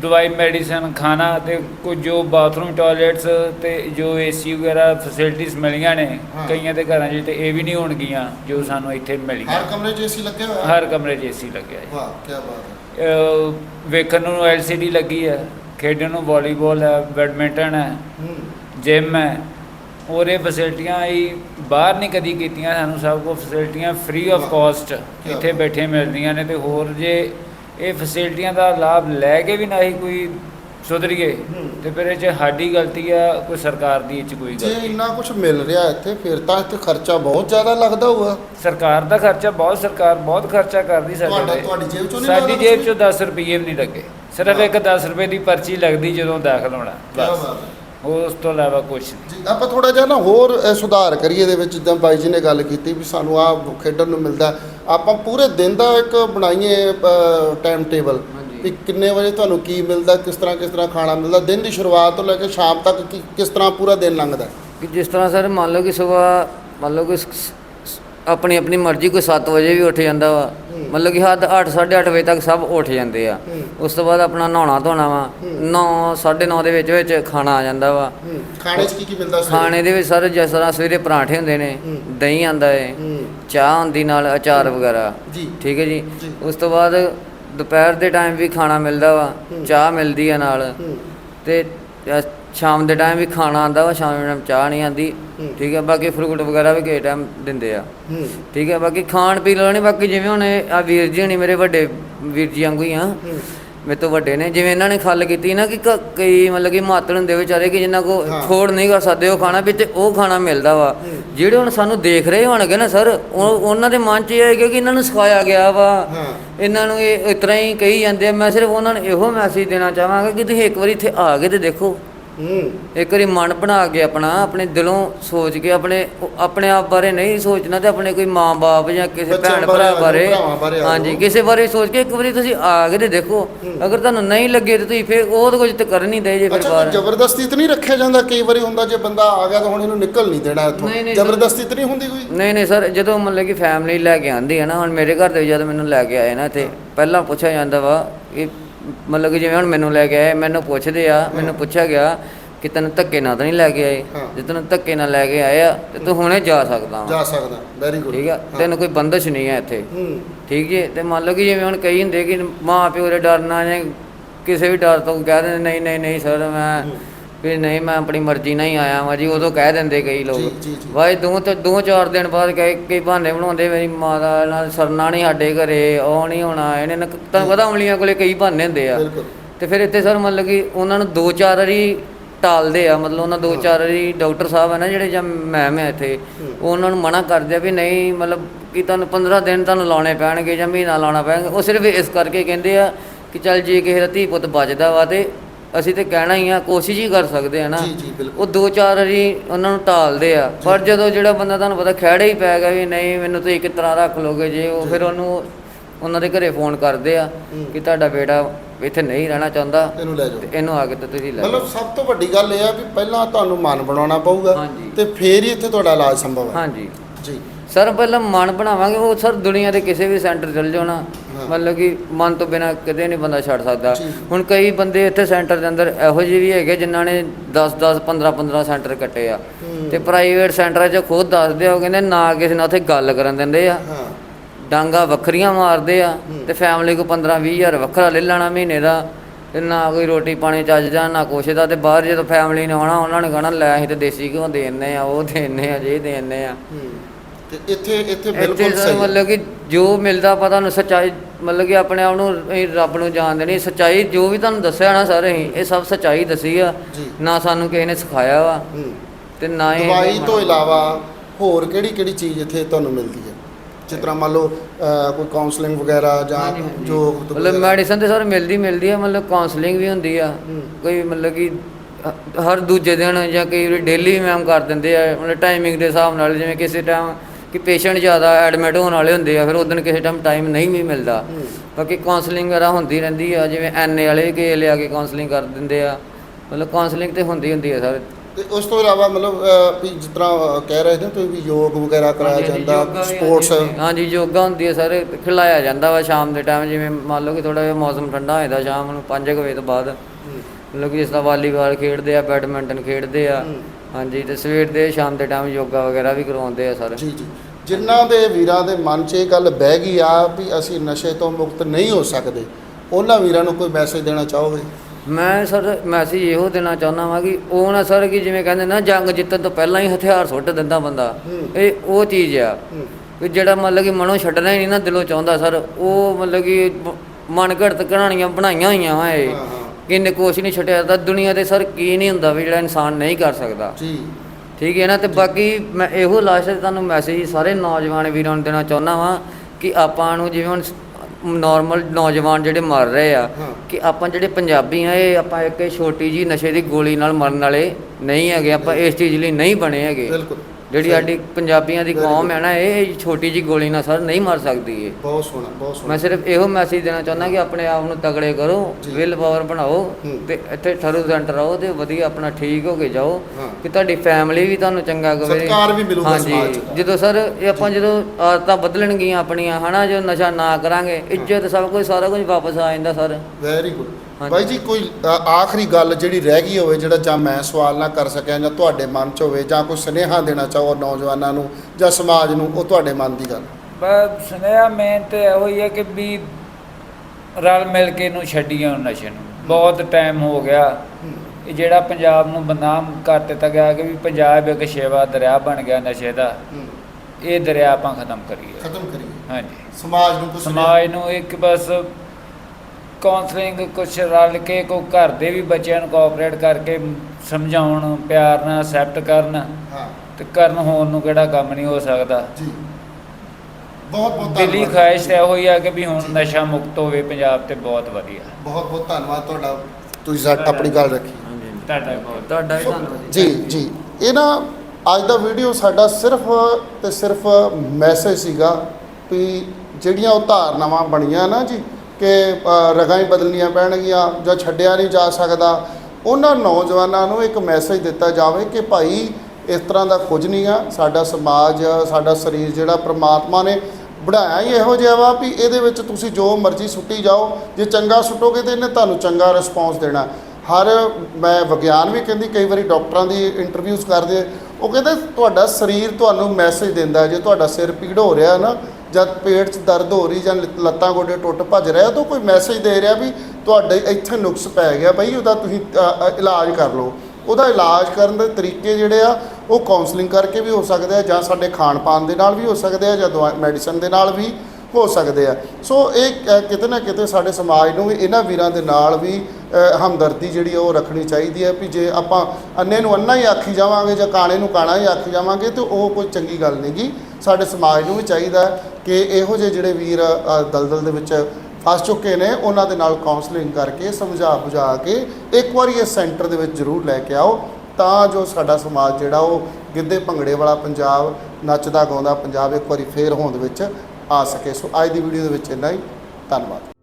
ਦਵਾਈ ਮੈਡੀਸਨ ਖਾਣਾ ਤੇ ਕੋਈ ਜੋ ਬਾਥਰੂਮ ਟਾਇਲਟਸ ਤੇ ਜੋ ਏਸੀ ਵਗੈਰਾ ਫੈਸਿਲਿਟੀਆਂ ਮਿਲੀਆਂ ਨੇ ਹਾਂ। ਕਈਆਂ ਦੇ ਘਰਾਂ 'ਚ ਤੇ ਇਹ ਵੀ ਨਹੀਂ ਹੋਣਗੀਆਂ ਜੋ ਸਾਨੂੰ ਇੱਥੇ ਮਿਲੀਆਂ। ਹਰ ਕਮਰੇ 'ਚ ਏਸੀ ਲੱਗਿਆ ਹੋਇਆ? ਹਰ ਕਮਰੇ 'ਚ ਏਸੀ ਲੱਗਿਆ ਹੈ ਵਾਹ ਕੀ ਬਾਤ ਹੈ। ਅਹ ਵੇਖਣ ਨੂੰ ਐਲਸੀਡੀ ਲੱਗੀ ਹੈ ਖੇਡਣ ਨੂੰ ਵਾਲੀਬਾਲ ਹੈ ਬੈਡਮਿੰਟਨ ਹੈ ਹੂੰ। ਜਿਮ ਹੈ ਔਰ ਇਹ ਫੈਸਿਲਿਟੀਆਂ ਹੀ ਬਾਹਰ ਨਹੀਂ ਕਦੀ ਕੀਤੀਆਂ ਸਾਨੂੰ ਸਭ ਕੋ ਫੈਸਿਲਿਟੀਆਂ ਫ੍ਰੀ ਆਫ ਵਾਹ। ਕਾਸਟ ਇੱਥੇ ਬੈਠੇ ਮਿਲਦੀਆਂ ਨੇ ਤੇ ਹੋਰ ਜੇ ਇਹ ਫੈਸਿਲਿਟੀਆਂ ਦਾ ਲਾਭ ਲੈ ਕੇ ਵੀ ਨਹੀਂ ਕੋਈ ਸੁਧਰੀਏ। ਤੇ ਫਿਰ ਇਹ ਚ ਸਾਡੀ ਗਲਤੀ ਆ ਕੋਈ ਸਰਕਾਰ ਦੀ ਇਹ ਚ ਕੋਈ ਜੇ ਗਲਤੀ। ਇੰਨਾ ਕੁਝ ਮਿਲ ਰਿਹਾ ਇੱਥੇ ਫਿਰ ਤਾਂ ਇੱਥੇ ਖਰਚਾ ਬਹੁਤ ਜ਼ਿਆਦਾ ਲੱਗਦਾ ਹੋਊਗਾ। ਸਰਕਾਰ ਦਾ ਖਰਚਾ ਬਹੁਤ ਸਰਕਾਰ ਬਹੁਤ ਖਰਚਾ ਕਰਦੀ ਸਾਡੇ ਤੁਹਾਡਾ ਤੇ। ਤੁਹਾਡੀ ਜੇਬ ਚੋਂ ਨਹੀਂ ਸਾਡੀ ਲੱਗਦਾ ਜੇਬ ਚੋਂ 10 ਰੁਪਏ ਵੀ ਨਹੀਂ ਲੱਗੇ। ਸਿਰਫ ਇੱਕ 10 ਰੁਪਏ ਦੀ ਪਰਚੀ ਲੱਗਦੀ ਜਦੋਂ ਦਾਖਲ ਹੋਣਾ। ਕਿਆ ਬਸ। ਬਾਤ ਹੈ। ਉਸ ਤੋਂ ਇਲਾਵਾ ਕੁਝ ਨਹੀਂ। ਜੀ ਆਪਾਂ ਥੋੜਾ ਜਿਹਾ ਨਾ ਹੋਰ ਅ, ਸੁਧਾਰ ਕਰੀਏ ਇਹਦੇ ਵਿੱਚ ਜਿੱਦਾਂ ਬਾਈ ਜੀ ਨੇ ਗੱਲ ਕੀਤੀ ਵੀ ਸਾਨੂੰ ਆ ਖੇਡਣ ਨੂੰ ਮਿਲਦਾ। ਆਪਾਂ ਪੂਰੇ ਦਿਨ ਦਾ ਇੱਕ ਬਣਾਈਏ ਟਾਈਮ ਟੇਬਲ। ਵੀ ਕਿੰਨੇ ਵਜੇ ਤੁਹਾਨੂੰ ਕੀ ਮਿਲਦਾ ਕਿਸ ਤਰ੍ਹਾਂ ਕਿਸ ਤਰ੍ਹਾਂ ਖਾਣਾ ਮਿਲਦਾ ਦਿਨ ਦੀ ਸ਼ੁਰੂਆਤ ਤੋਂ ਲੈ ਕੇ ਸ਼ਾਮ ਤੱਕ ਕੀ- ਕਿਸ ਤਰ੍ਹਾਂ ਪੂਰਾ ਦਿਨ ਲੰਘਦਾ? ਕਿ ਜਿਸ ਤਰ੍ਹਾਂ ਸਰ ਮੰਨ ਲਓ ਕਿ ਸਵੇਰ ਮੰਨ ਲਓ ਕਿ ਸ- ਸ- ਆਪਣੀ ਆਪਣੀ ਮਰਜ਼ੀ ਕੋਈ 7 ਵਜੇ ਵੀ ਉੱਠ ਜਾਂਦਾ ਵਾ। ਮਤਲਬ ਕਿ ਹੱਦ 8 8:30 ਵਜੇ ਤੱਕ ਸਭ ਉੱਠ ਜਾਂਦੇ ਆ। ਉਸ ਤੋਂ ਬਾਅਦ ਆਪਣਾ ਨਹਾਉਣਾ ਧੋਣਾ ਵਾ। 9 9:30 ਦੇ ਵਿੱਚ ਵਿੱਚ ਖਾਣਾ ਆ ਜਾਂਦਾ ਵਾ। ਖਾਣੇ 'ਚ ਕੀ ਕੀ ਮਿਲਦਾ? ਖਾਣੇ ਦੇ ਵਿੱਚ ਸਰ ਜਿਸ ਤਰ੍ਹਾਂ ਸਵੇਰੇ ਪਰਾਂਠੇ ਹੁੰਦੇ ਨੇ। ਦਹੀਂ ਆਂਦਾ ਏ ਚਾਹ ਹੁੰਦੀ ਨਾਲ ਅਚਾਰ ਵਗੈਰਾ। ਠੀਕ ਹੈ ਜੀ। ਉਸ ਤੋਂ ਬਾਅਦ ਦੁਪਹਿਰ ਦੇ ਟਾਈਮ ਵੀ ਖਾਣਾ ਮਿਲਦਾ ਵਾ। ਚਾਹ ਮਿਲਦੀ ਆ ਨਾਲ। ਤੇ ਸ਼ਾਮ ਦੇ ਟਾਈਮ ਵੀ ਖਾਣਾ ਆਂਦਾ ਵਾ ਸ਼ਾਮ ਦੇ ਟਾਈਮ ਚਾਹ ਨਹੀਂ ਆਂਦੀ। ਠੀਕ ਹੈ ਬਾਕੀ ਫਰੂਟ ਵਗੈਰਾ ਵੀ ਕਿਸੇ ਟਾਈਮ ਦਿੰਦੇ ਆ। ਠੀਕ ਹੈ ਬਾਕੀ ਖਾਣ ਪੀਣ ਵਾਲਾ ਨਹੀਂ ਬਾਕੀ ਜਿਵੇਂ ਹੁਣ ਆ ਵੀਰ ਜੀ ਹਣੀ ਮੇਰੇ ਵੱਡੇ ਵੀਰ ਜੀ ਵਾਂਗੂ ਹੀ ਆ। ਮੇਰੇ ਤੋਂ ਵੱਡੇ ਨੇ ਜਿਵੇਂ ਇਹਨਾਂ ਨੇ ਖੱਲ ਕੀਤੀ ਨਾ ਕਿ ਕ- ਕਈ ਮਤਲਬ ਕਿ ਮਾਤੜ ਹੁੰਦੇ ਵਿਚਾਰੇ ਕਿ ਜਿਨ੍ਹਾਂ ਕੋ। ਫੋੜ ਨਹੀਂ ਕਰ ਸਕਦੇ ਉਹ ਖਾਣਾ ਵਿੱਚ ਉਹ ਖਾਣਾ ਮਿਲਦਾ ਵਾ। ਜਿਹੜੇ ਹੁਣ ਸਾਨੂੰ ਦੇਖ ਰਹੇ ਹੋਣਗੇ ਨਾ ਸਰ ਉਹ ਉਹਨਾਂ ਦੇ ਮਨ 'ਚ ਇਹ ਹੈਗਾ ਕਿ ਇਹਨਾਂ ਨੂੰ ਸਿਖਾਇਆ ਗਿਆ ਵਾ। ਇਹਨਾਂ ਨੂੰ ਇਹ ਇਸ ਤਰ੍ਹਾਂ ਹੀ ਕਹੀ ਜਾਂਦੇ ਆ। ਮੈਂ ਸਿਰਫ ਉਹਨਾਂ ਨੂੰ ਇਹੋ ਮੈਸੇਜ ਦੇਣਾ ਚਾਹਾਂਗਾ ਕਿ ਤੁਸੀਂ ਇੱਕ ਵਾਰੀ ਇੱਥੇ ਆ ਕੇ ਤੇ ਦੇਖੋ। ਹੂੰ। ਇੱਕ ਵਾਰੀ ਮਨ ਬਣਾ ਕੇ ਆਪਣਾ ਆਪਣੇ ਦਿਲੋਂ ਸੋਚ ਕੇ ਆਪਣੇ ਆਪਣੇ ਆਪ ਬਾਰੇ ਨਹੀਂ ਸੋਚਣਾ ਤੇ ਆਪਣੇ ਕੋਈ ਮਾਂ-ਬਾਪ ਜਾਂ ਕਿਸੇ ਭੈਣ ਭਰਾ ਬਾਰੇ ਹਾਂਜੀ। ਕਿਸੇ ਬਾਰੇ ਸੋਚ ਕੇ ਇੱਕ ਵਾਰੀ ਤੁਸੀਂ ਆ ਕੇ ਤੇ ਦੇਖੋ। ਅਗਰ ਤੁਹਾਨੂੰ ਨਹੀਂ ਲੱਗੇ ਤੇ ਤੁਸੀਂ ਫਿਰ ਉਹ ਤਾਂ ਕੁਝ ਤੇ ਕਰਨ ਨਹੀਂ ਦੇ ਜੇ ਫਿਰ ਬਾਹਰ। ਜ਼ਬਰਦਸਤੀ ਤਾਂ ਨਹੀਂ ਰੱਖਿਆ ਜਾਂਦਾ? ਕਈ ਵਾਰੀ ਹੁੰਦਾ ਜੇ ਬੰਦਾ ਆ ਗਿਆ ਤਾਂ ਹੁਣ ਇਹਨੂੰ ਨਿਕਲ ਨਹੀਂ ਦੇਣਾ ਇੱਥੋਂ। ਜ਼ਬਰਦਸਤੀ ਤਾਂ ਨਹੀਂ ਹੁੰਦੀ ਕੋਈ? ਨਹੀਂ ਨਹੀਂ ਸਰ ਜਦੋਂ ਮਤਲਬ ਕਿ ਫੈਮਿਲੀ ਲੈ ਕੇ ਆਂਦੀ ਹੈ ਨਾ ਹੁਣ ਮੇਰੇ ਘਰ ਦੇ ਜਦ ਮੈਨੂੰ ਲੈ ਕੇ ਆਏ ਨਾ ਤੇ ਪਹਿਲਾਂ ਪੁੱਛਿਆ ਜਾਂਦਾ ਵਾ ਕਿ ਮਤਲਬ ਕਿ ਜਿਵੇਂ ਹੁਣ ਮੈਨੂੰ ਲੈ ਕੇ ਆਏ ਮੈਨੂੰ ਪੁੱਛਦੇ ਆ ਮੈਨੂੰ ਪੁੱਛਿਆ ਗਿਆ ਕਿ ਤੈਨੂੰ ਧੱਕੇ ਨਾਲ ਤਾਂ ਨਹੀਂ ਲੈ ਕੇ ਆਏ? ਹਾਂ। ਜੇ ਤੈਨੂੰ ਧੱਕੇ ਨਾਲ ਲੈ ਕੇ ਆਏ ਆ ਤੇ ਤੂੰ ਹੁਣੇ ਜਾ ਸਕਦਾ ਵਾ। ਜਾ ਸਕਦਾ ਵੈਰੀ ਗੁੱਡ ਠੀਕ ਆ? ਤੈਨੂੰ ਕੋਈ ਬੰਦਸ਼ ਨਹੀਂ ਹੈ ਇੱਥੇ। ਹੂੰ। ਠੀਕ ਜੀ? ਤੇ ਮੰਨ ਲਓ ਕਿ ਜਿਵੇਂ ਹੁਣ ਕਈ ਹੁੰਦੇ ਕਿ ਮਾਂ ਪਿਓ ਦੇ ਡਰ ਨਾਲ ਜਾਂ ਕਿਸੇ ਵੀ ਡਰ ਤੋਂ ਕਹਿ ਦਿੰਦੇ ਨਹੀਂ ਨਹੀਂ ਨਹੀਂ ਸਰ ਮੈਂ ਵੀ ਨਹੀਂ ਮੈਂ ਆਪਣੀ ਮਰਜ਼ੀ ਨਾਲ ਹੀ ਆਇਆ ਵਾਂ ਜੀ ਉਦੋਂ ਕਹਿ ਦਿੰਦੇ ਕਈ ਜੀ, ਲੋਕ। ਜੀ, ਜੀ। ਵਾਏ ਦੋ ਤੇ ਦੋ ਚਾਰ ਦਿਨ ਬਾਅਦ ਕਈ ਕਈ ਬਹਾਨੇ ਬਣਾਉਂਦੇ ਮੇਰੀ ਮਾਤਾ ਨਾਲ ਸਰਨਾ ਨਹੀਂ ਸਾਡੇ ਘਰੇ ਉਹ ਨਹੀਂ ਹੋਣਾ ਇਹਨੇ ਨਾ- ਤੁਹਾਨੂੰ ਪਤਾ ਅਮਲੀਆਂ ਕੋਲੇ ਕਈ ਬਹਾਨੇ ਹੁੰਦੇ ਆ। ਬਿਲਕੁਲ। ਤੇ ਫਿਰ ਇੱਥੇ ਸਰ ਮਤਲਬ ਕਿ ਉਹਨਾਂ ਨੂੰ ਦੋ ਚਾਰ ਵਾਰੀ ਟਾਲਦੇ ਆ ਮਤਲਬ ਉਹਨਾਂ ਦੋ ਚਾਰ ਵਾਰੀ ਡਾਕਟਰ ਸਾਹਿਬ ਆ ਨਾ ਜਿਹੜੇ ਜਾਂ ਮੈਮ ਹੈ ਇੱਥੇ ਉਹ ਉਹਨਾਂ ਨੂੰ ਮਨਾ ਕਰਦੇ ਆ ਵੀ ਨਹੀਂ ਮਤਲਬ ਕਿ ਤੁਹਾਨੂੰ 15 ਦਿਨ ਤੁਹਾਨੂੰ ਲਾਉਣੇ ਪੈਣਗੇ ਜਾਂ ਮਹੀਨਾ ਲਾਉਣਾ ਪੈਣਗੇ। ਉਹ ਸਿਰਫ ਇਸ ਕਰਕੇ ਕਹਿੰਦੇ ਆ ਕਿ ਚੱਲ ਜੇ ਕਿਸੇ ਦਾ ਧੀ ਪੁੱਤ ਬਚਦਾ ਵਾ ਤੇ ਅਸੀਂ ਤੇ ਕਹਿਣਾ ਹੀ ਆ ਕੋਸ਼ਿਸ਼ ਹੀ ਕਰ ਸਕਦੇ ਆ ਨਾ ਜੀ, ਜੀ, ਬਿਲਕੁਲ। ਉਹ ਦੋ ਚਾਰ ਵਾਰੀ ਉਹਨਾਂ ਨੂੰ ਟਾਲਦੇ ਆ ਪਰ ਜਦੋਂ ਜਿਹੜਾ ਬੰਦਾ ਤੁਹਾਨੂੰ ਪਤਾ ਖਹਿੜੇ ਹੀ ਪੈ ਗਿਆ ਵੀ ਨਹੀਂ ਮੈਨੂੰ ਤੁਸੀਂ ਕਿਸ ਤਰ੍ਹਾਂ ਰੱਖ ਲੋਗੇ ਜੇ ਉਹ ਫਿਰ ਉਹਨੂੰ ਉਹਨਾਂ ਦੇ ਘਰੇ ਫੋਨ ਕਰਦੇ ਆ ਕਿ ਤੁਹਾਡਾ ਬੇਟਾ ਇੱਥੇ ਨਹੀਂ ਰਹਿਣਾ ਚਾਹੁੰਦਾ ਇਹਨੂੰ ਲੈ ਜਾਓ ਤੇ ਇਹਨੂੰ ਆ ਕੇ ਤੇ ਤੁਸੀਂ ਲੈ ਜਾਓ। ਮਤਲਬ ਸਭ ਤੋਂ ਵੱਡੀ ਗੱਲ ਇਹ ਆ ਵੀ ਪਹਿਲਾਂ ਤੁਹਾਨੂੰ ਮਨ ਬਣਾਉਣਾ ਪਊਗਾ ਹਾਂਜੀ। ਤੇ ਫੇਰ ਹੀ ਇੱਥੇ ਤੁਹਾਡਾ ਇਲਾਜ ਸੰਭਵ ਹੈ ਹਾਂਜੀ ਜੀ ਸਰ ਪਹਿਲਾਂ ਮਨ ਬਣਾਵਾਂਗੇ ਉਹ ਸਰ ਦੁਨੀਆ ਦੇ ਕਿਸੇ ਵੀ ਸੈਂਟਰ ਚਲ ਜਾਓ ਨਾ ਹਾਂ। ਮਤਲਬ ਕਿ ਮਨ ਤੋਂ ਬਿਨਾ ਕਦੇ ਨਹੀਂ ਬੰਦਾ ਛੱਡ ਸਕਦਾ। ਹੁਣ ਕਈ ਬੰਦੇ ਇੱਥੇ ਸੈਂਟਰ ਦੇ ਅੰਦਰ ਇਹੋ ਜਿਹੇ ਵੀ ਹੈਗੇ ਜਿਨ੍ਹਾਂ ਨੇ 10 10 15 15 ਸੈਂਟਰ ਕੱਟੇ ਆ। ਹੂੰ। ਤੇ ਪ੍ਰਾਈਵੇਟ ਸੈਂਟਰਾਂ 'ਚ ਖੁਦ ਦੱਸਦੇ ਉਹ ਕਹਿੰਦੇ ਨਾ ਕਿਸੇ ਨਾਲ ਉੱਥੇ ਗੱਲ ਕਰਨ ਦਿੰਦੇ ਆ। ਹਾਂ। ਡਾਂਗਾ ਵੱਖਰੀਆਂ ਮਾਰਦੇ ਆ ਤੇ ਫੈਮਿਲੀ ਕੋ 15 20 ਹਜ਼ਾਰ ਵੱਖਰਾ ਲੈ ਲੈਣਾ ਮਹੀਨੇ ਦਾ। ਤੇ ਨਾ ਕੋਈ ਰੋਟੀ ਪਾਣੀ ਚੱਜ ਦਾ ਨਾ ਕੁਛ ਦਾ। ਤੇ ਬਾਹਰ ਜਦੋਂ ਫੈਮਿਲੀ ਨੇ ਆਉਣਾ ਉਹਨਾਂ ਨੇ ਕਹਣਾ ਲੈ ਅਸੀਂ ਤੇ ਦੇਸੀ ਘਿਓ ਦੇਣੇ ਆ ਉਹ ਦੇਣੇ ਆ ਜੇ ਦੇਣੇ ਆ। ਹੂੰ। ਤੇ ਇੱਥੇ ਇੱਥੇ ਬਿਲਕੁਲ ਸਹੀ। ਹੈ। ਮਤਲਬ ਕਿ ਜੋ ਮਿਲਦਾ ਆਪਾਂ ਤੁਹਾਨੂੰ ਸੱਚਾਈ ਮਤਲਬ ਕਿ ਆਪਣੇ ਆਪ ਨੂੰ ਅਸੀਂ ਰੱਬ ਨੂੰ ਜਾਣਦੇ ਨਹੀਂ ਸੱਚਾਈ ਜੋ ਵੀ ਤੁਹਾਨੂੰ ਦੱਸਿਆ ਨਾ ਸਰ ਅਸੀਂ ਇਹ ਸਭ ਸੱਚਾਈ ਦੱਸੀ ਆ ਜੀ। ਨਾ ਸਾਨੂੰ ਕਿਸੇ ਨੇ ਸਿਖਾਇਆ ਵਾ ਹੂੰ। ਤੇ ਨਾ ਹੀ ਦਵਾਈ ਤੋਂ ਇਲਾਵਾ ਹੋਰ ਕਿਹੜੀ ਕਿਹੜੀ ਚੀਜ਼ ਇੱਥੇ ਤੁਹਾਨੂੰ ਮਿਲਦੀ ਹੈ ਜਿਸ ਤਰ੍ਹਾਂ ਮੰਨ ਲਓ ਅਹ, ਕੋਈ ਕਾਉਂਸਲਿੰਗ ਵਗੈਰਾ ਜਾਂ। ਜੋ ਮਤਲਬ ਮੈਡੀਸਨ ਤੇ ਸਰ ਮਿਲਦੀ ਮਿਲਦੀ ਆ ਮਤਲਬ ਕਾਉਂਸਲਿੰਗ ਵੀ ਹੁੰਦੀ ਆ ਹੂੰ। ਕੋਈ ਮਤਲਬ ਕਿ ਹ- ਹਰ ਦੂਜੇ ਦਿਨ ਜਾਂ ਕਈ ਵਾਰੀ ਡੇਲੀ ਮੈਮ ਕਰ ਦਿੰਦੇ ਆ ਮਤਲਬ ਟਾਈਮਿੰਗ ਦੇ ਹਿਸਾਬ ਨਾਲ ਜਿਵੇਂ ਕਿਸੇ ਟਾਈਮ ਕਿ ਪੇਸ਼ੈਂਟ ਜ਼ਿਆਦਾ ਐਡਮਿਟ ਹੋਣ ਵਾਲੇ ਹੁੰਦੇ ਆ ਫਿਰ ਉਦੋਂ ਕਿਸੇ ਟਾਈਮ ਟਾਈਮ ਨਹੀਂ ਵੀ ਮਿਲਦਾ। ਬਾਕੀ ਕਾਉਂਸਲਿੰਗ ਵਗੈਰਾ ਹੁੰਦੀ ਰਹਿੰਦੀ ਆ ਜਿਵੇਂ ਐਨਏ ਵਾਲੇ ਕੇ ਲਿਆ ਕੇ ਕਾਉਂਸਲਿੰਗ ਕਰ ਦਿੰਦੇ ਆ। ਮਤਲਬ ਕਾਉਂਸਲਿੰਗ ਤੇ ਹੁੰਦੀ ਹੁੰਦੀ ਆ ਸਰ। ਤੇ ਉਸ ਤੋਂ ਇਲਾਵਾ ਮਤਲਬ ਵੀ ਜਿਸ ਤਰ੍ਹਾਂ ਕਹਿ ਰਹੇ ਸੀ ਤੁਸੀਂ ਵੀ ਯੋਗ ਵਗੈਰਾ ਕਰਾਇਆ ਜਾਂਦਾ ਸਪੋਰਟਸ ਹਾਂਜੀ, ਯੋਗਾ ਹੁੰਦੀ ਹੈ ਸਰ ਖਿਲਾਇਆ ਜਾਂਦਾ ਵਾ ਸ਼ਾਮ ਦੇ ਟਾਈਮ ਜਿਵੇਂ ਮੰਨ ਲਓ ਕਿ ਥੋੜਾ ਜਿਹਾ ਮੌਸਮ ਠੰਡਾ ਹੋ ਜਾਂਦਾ ਸ਼ਾਮ ਨੂੰ 5 ਵਜੇ ਤੋਂ ਬਾਅਦ। ਮਤਲਬ ਕਿ ਜਿਸ ਤਰ੍ਹਾਂ ਵਾਲੀਬਾਲ ਖੇਡਦੇ ਆ ਬੈਡਮਿੰਟਨ ਖੇਡਦੇ ਆ। ਹਾਂਜੀ ਤੇ ਸਵੇਰ ਦੇ ਸ਼ਾਮ ਦੇ ਟਾਈਮ ਯੋਗਾ ਵਗੈਰਾ ਵੀ ਕਰਵਾਉਂਦੇ ਆ ਸਰ। ਜੀ ਜੀ। ਜਿਨ੍ਹਾਂ ਦੇ ਵੀਰਾਂ ਦੇ ਮਨ 'ਚ ਇਹ ਗੱਲ ਬਹਿ ਗਈ ਆ ਵੀ ਅਸੀਂ ਨਸ਼ੇ ਤੋਂ ਮੁਕਤ ਨਹੀਂ ਹੋ ਸਕਦੇ ਉਹਨਾਂ ਵੀਰਾਂ ਨੂੰ ਕੋਈ ਮੈਸੇਜ ਦੇਣਾ ਚਾਹੋਗੇ? ਮੈਂ ਸਰ ਮੈਸੇਜ ਇਹੋ ਦੇਣਾ ਚਾਹੁੰਦਾ ਵਾਂ ਕਿ ਉਹ ਨਾ ਸਰ ਕਿ ਜਿਵੇਂ ਕਹਿੰਦੇ ਨਾ ਜੰਗ ਜਿੱਤਣ ਤੋਂ ਪਹਿਲਾਂ ਹੀ ਹਥਿਆਰ ਸੁੱਟ ਦਿੰਦਾ ਬੰਦਾ। ਇਹ ਉਹ ਚੀਜ਼ ਆ। ਕਿ ਜਿਹੜਾ ਮਤਲਬ ਕਿ ਮਨੋਂ ਛੱਡਣਾ ਹੀ ਨਹੀਂ ਨਾ ਦਿਲੋਂ ਚਾਹੁੰਦਾ ਸਰ ਉਹ ਮਤਲਬ ਕਿ ਮਨ ਘੜਤ ਕਹਾਣੀਆਂ ਬਣਾਈਆਂ ਹੋਈਆਂ ਵਾ ਇਹ। ਕਿੰਨੇ ਕੁਛ ਨਹੀਂ ਛੱਡਿਆ ਤਾਂ ਦੁਨੀਆ ਦੇ ਸਰ ਕੀ ਨਹੀਂ ਹੁੰਦਾ ਵੀ ਜਿਹੜਾ ਇਨਸਾਨ ਨਹੀਂ ਕਰ ਸਕਦਾ। ਜੀ। ਠੀਕ ਹੈ ਨਾ? ਤੇ ਬਾਕੀ ਮੈਂ ਇਹੋ ਲਾਸਟ ਤੇ ਤੁਹਾਨੂੰ ਮੈਸੇਜ ਸਾਰੇ ਨੌਜਵਾਨ ਵੀਰਾਂ ਨੂੰ ਦੇਣਾ ਚਾਹੁੰਦਾ ਵਾਂ ਕਿ ਆਪਾਂ ਨੂੰ ਜਿਵੇਂ ਹੁਣ ਨਾਰਮਲ ਨੌਜਵਾਨ ਜਿਹੜੇ ਮਰ ਰਹੇ ਆ ਹਾਂ। ਕਿ ਆਪਾਂ ਜਿਹੜੇ ਪੰਜਾਬੀ ਆ ਇਹ ਆਪਾਂ ਇੱਕ ਛੋਟੀ ਜੀ ਨਸ਼ੇ ਦੀ ਗੋਲੀ ਨਾਲ ਮਰਨ ਵਾਲੇ ਨਹੀਂ ਹੈਗੇ ਆਪਾਂ ਇਸ ਚੀਜ਼ ਲਈ ਨਹੀਂ ਬਣੇ ਹੈਗੇ। ਬਿਲਕੁਲ। ਜਿਹੜੀ। ਸਾਡੀ ਪੰਜਾਬੀਆਂ ਦੀ ਕੌਮ. ਹੈ ਨਾ ਇਹ ਛੋਟੀ ਜੀ ਗੋਲੀ ਨਾਲ ਸਰ ਨਹੀਂ ਮਰ ਸਕਦੀ ਇਹ ਬਹੁਤ ਸੋਹਣਾ ਬਹੁਤ ਸੋਹਣਾ ਮੈਂ ਸਿਰਫ ਇਹੋ ਮੈਸੇਜ ਦੇਣਾ ਚਾਹੁੰਦਾ ਕਿ ਆਪਣੇ ਆਪ ਨੂੰ ਤਗੜੇ ਕਰੋ। ਵਿਲ ਪਾਵਰ ਬਣਾਓ। ਤੇ ਇੱਥੇ ਠਰੂ ਸੈਂਟਰ ਆਓ ਤੇ ਵਧੀਆ ਆਪਣਾ ਠੀਕ ਹੋ ਕੇ ਜਾਓ। ਕਿ ਤੁਹਾਡੀ ਫੈਮਿਲੀ ਵੀ ਤੁਹਾਨੂੰ ਚੰਗਾ ਕਵੇ ਸਤਿਕਾਰ ਵੀ ਮਿਲੂਗਾ ਸਮਾਜ। ਜਦੋਂ ਸਰ ਇਹ ਆਪਾਂ ਜਦੋਂ ਆਦਤਾਂ ਬਦਲਣਗੀਆਂ ਆਪਣੀਆਂ ਹਨਾ ਜੋ ਨਸ਼ਾ ਨਾ ਕਰਾਂਗੇ ਇੱਜ਼ਤ ਸਭ ਕੁਝ ਸਾਰਾ ਕੁਝ ਵਾਪਸ ਆ ਜਾਂਦਾ ਸਰ ਵੈਰੀ ਗੁੱਡ। ਬਾਈ ਜੀ ਕੋਈ ਅ, ਆਖਰੀ ਗੱਲ ਜਿਹੜੀ ਰਹਿ ਗਈ ਹੋਵੇ ਜਿਹੜਾ ਜਾਂ ਮੈਂ ਸਵਾਲ ਨਾ ਕਰ ਸਕਿਆ ਜਾਂ ਤੁਹਾਡੇ ਮਨ 'ਚ ਹੋਵੇ ਜਾਂ ਕੋਈ ਸੁਨੇਹਾ ਦੇਣਾ ਚਾਹੋ ਨੌਜਵਾਨਾਂ ਨੂੰ ਜਾਂ ਸਮਾਜ ਨੂੰ ਉਹ ਤੁਹਾਡੇ ਮਨ ਦੀ ਗੱਲ। ਬਸ ਸੁਨੇਹਾ ਮੇਨ ਤੇ ਇਹੋ ਹੀ ਹੈ ਕਿ ਵੀ ਰਲ ਮਿਲ ਕੇ ਇਹਨੂੰ ਹੁਣ ਨਸ਼ੇ ਨੂੰ। ਬਹੁਤ ਟਾਈਮ ਹੋ ਗਿਆ। ਇਹ ਜਿਹੜਾ ਪੰਜਾਬ ਨੂੰ ਬਦਨਾਮ ਕਰ ਦਿੱਤਾ ਗਿਆ ਕਿ ਵੀ ਪੰਜਾਬ ਇੱਕ ਸ਼ੇਵਾ ਦਰਿਆ ਬਣ ਗਿਆ ਨਸ਼ੇ ਦਾ। ਇਹ ਦਰਿਆ ਆਪਾਂ ਖਤਮ ਕਰੀਏ। ਖਤਮ ਕਰੀਏ। ਹਾਂਜੀ। ਸਮਾਜ ਨੂੰ ਕੁਝ ਸਮਾਜ ਨੂੰ ਇੱਕ ਬਸ ਕਾਉਂਸਲਿੰਗ ਕੁਛ ਰਲ ਕੇ ਕੋ ਘਰ ਦੇ ਵੀ ਬੱਚਿਆਂ ਨੂੰ ਕੋਆਪਰੇਟ ਕਰਕੇ ਸਮਝਾਉਣ ਪਿਆਰ ਨਾਲ ਅਸੈਪਟ ਕਰਨ ਹਾਂ। ਤੇ ਕਰਨ ਹੋਣ ਨੂੰ ਕਿਹੜਾ ਕੰਮ ਨਹੀਂ ਹੋ ਸਕਦਾ। ਜੀ। ਬਹੁਤ ਬਹੁਤ ਦਿਲੀ ਇਹੋ ਹੀ ਆ ਕਿ ਵੀ ਹੁਣ ਨਸ਼ਾ ਮੁਕਤ ਹੋਵੇ ਪੰਜਾਬ ਤੇ ਬਹੁਤ ਵਧੀਆ। ਬਹੁਤ ਬਹੁਤ ਧੰਨਵਾਦ ਤੁਹਾਡਾ। ਤੁਸੀਂ ਆਪਣੀ ਗੱਲ ਰੱਖੀ। ਹਾਂਜੀ ਤੁਹਾਡਾ ਬਹੁਤ ਤੁਹਾਡਾ ਵੀ ਧੰਨਵਾਦ ਜੀ। ਜੀ ਇਹ ਨਾ ਅੱਜ ਦਾ ਵੀਡੀਓ ਸਾਡਾ ਸਿਰਫ ਤੇ ਸਿਰਫ ਮੈਸੇਜ ਸੀਗਾ ਵੀ ਜਿਹੜੀਆਂ ਉਹ ਧਾਰਨਾਵਾਂ ਬਣੀਆਂ ਨਾ ਜੀ ਕਿ ਰਗਾਂ ਹੀ ਬਦਲਣੀਆਂ ਪੈਣਗੀਆਂ ਜਾਂ ਛੱਡਿਆ ਨਹੀਂ ਜਾ ਸਕਦਾ। ਉਹਨਾਂ ਨੌਜਵਾਨਾਂ ਨੂੰ ਇੱਕ ਮੈਸੇਜ ਦਿੱਤਾ ਜਾਵੇ ਕਿ ਭਾਈ, ਇਸ ਤਰ੍ਹਾਂ ਦਾ ਕੁਝ ਨਹੀਂ ਆ। ਸਾਡਾ ਸਮਾਜ, ਸਾਡਾ ਸਰੀਰ ਜਿਹੜਾ ਪ੍ਰਮਾਤਮਾ ਨੇ ਬਣਾਇਆ ਹੀ ਇਹੋ ਜਿਹਾ ਵਾ ਵੀ ਇਹਦੇ ਵਿੱਚ ਤੁਸੀਂ ਜੋ ਮਰਜ਼ੀ ਸੁੱਟੀ ਜਾਓ। ਜੇ ਚੰਗਾ ਸੁੱਟੋਗੇ ਤੇ ਇਹਨੇ ਤੁਹਾਨੂੰ ਚੰਗਾ ਰਿਸਪੌਂਸ ਦੇਣਾ। ਹਰ, ਮੈਂ ਵਿਗਿਆਨ ਵੀ ਕਹਿੰਦੀ, ਕਈ ਵਾਰੀ ਡਾਕਟਰਾਂ ਦੀ ਇੰਟਰਵਿਊਜ਼ ਕਰਦੇ ਉਹ ਕਹਿੰਦੇ, ਤੁਹਾਡਾ ਸਰੀਰ ਤੁਹਾਨੂੰ ਮੈਸੇਜ ਦਿੰਦਾ ਜੇ ਤੁਹਾਡਾ ਸਿਰ ਪੀੜ ਹੋ ਰਿਹਾ ਨਾ ਜਦ ਪੇਟ 'ਚ ਦਰਦ ਹੋ ਰਹੀ ਜਾਂ ਲੱ- ਲੱਤਾਂ ਗੋਡੇ ਟੁੱਟ ਭੱਜ ਰਿਹਾ ਤਾਂ ਕੋਈ ਮੈਸੇਜ ਦੇ ਰਿਹਾ ਵੀ ਤੁਹਾਡੇ ਇੱਥੇ ਨੁਕਸ ਪੈ ਗਿਆ ਬਈ ਉਹਦਾ ਤੁਸੀਂ ਅ, ਅ, ਇਲਾਜ ਕਰ ਲਓ। ਉਹਦਾ ਇਲਾਜ ਕਰਨ ਦੇ ਤਰੀਕੇ ਜਿਹੜੇ ਆ ਉਹ ਕਾਉਂਸਲਿੰਗ ਕਰਕੇ ਵੀ ਹੋ ਸਕਦੇ ਆ ਜਾਂ ਸਾਡੇ ਖਾਣ ਪਾਣ ਦੇ ਨਾਲ ਵੀ ਹੋ ਸਕਦੇ ਆ ਜਾਂ ਦਵਾ ਮੈਡੀਸਨ ਦੇ ਨਾਲ ਵੀ ਹੋ ਸਕਦੇ ਆ। ਸੋ ਇਹ ਕ- ਕਿਤੇ ਨਾ ਕਿਤੇ ਸਾਡੇ ਸਮਾਜ ਨੂੰ ਵੀ ਇਹਨਾਂ ਵੀਰਾਂ ਦੇ ਨਾਲ ਵੀ ਅ, ਹਮਦਰਦੀ ਜਿਹੜੀ ਆ ਉਹ ਰੱਖਣੀ ਚਾਹੀਦੀ ਹੈ ਵੀ ਜੇ ਆਪਾਂ ਅੰਨੇ ਨੂੰ ਅੰਨਾ ਹੀ ਆਖੀ ਜਾਵਾਂਗੇ ਜਾਂ ਕਾਣੇ ਨੂੰ ਕਾਣਾ ਹੀ ਆਖੀ ਜਾਵਾਂਗੇ ਤੇ ਉਹ ਕੋਈ ਚੰਗੀ ਗੱਲ ਨਹੀਂਗੀ ਸਾਡੇ ਸਮਾਜ ਨੂੰ ਵੀ ਚਾਹੀਦਾ ਕਿ ਇਹੋ ਜਿਹੇ ਜਿਹੜੇ ਵੀਰ ਦਲਦਲ ਦੇ ਵਿੱਚ ਫਸ ਚੁੱਕੇ ਨੇ, ਉਹਨਾਂ ਦੇ ਨਾਲ ਕਾਉਂਸਲਿੰਗ ਕਰਕੇ, ਸਮਝਾ ਬੁਝਾ ਕੇ ਇੱਕ ਵਾਰੀ ਇਸ ਸੈਂਟਰ ਦੇ ਵਿੱਚ ਜ਼ਰੂਰ ਲੈ ਕੇ ਆਓ। ਤਾਂ ਜੋ ਸਾਡਾ ਸਮਾਜ ਜਿਹੜਾ ਉਹ ਗਿੱਧੇ ਭੰਗੜੇ ਵਾਲਾ ਪੰਜਾਬ, ਨੱਚਦਾ ਗਾਉਂਦਾ ਪੰਜਾਬ ਇੱਕ ਵਾਰੀ ਫੇਰ ਹੋਂਦ ਵਿੱਚ ਆ ਸਕੇ। ਸੋ ਅੱਜ ਦੀ ਵੀਡੀਓ ਦੇ ਵਿੱਚ ਇੰਨਾ ਹੀ। ਧੰਨਵਾਦ।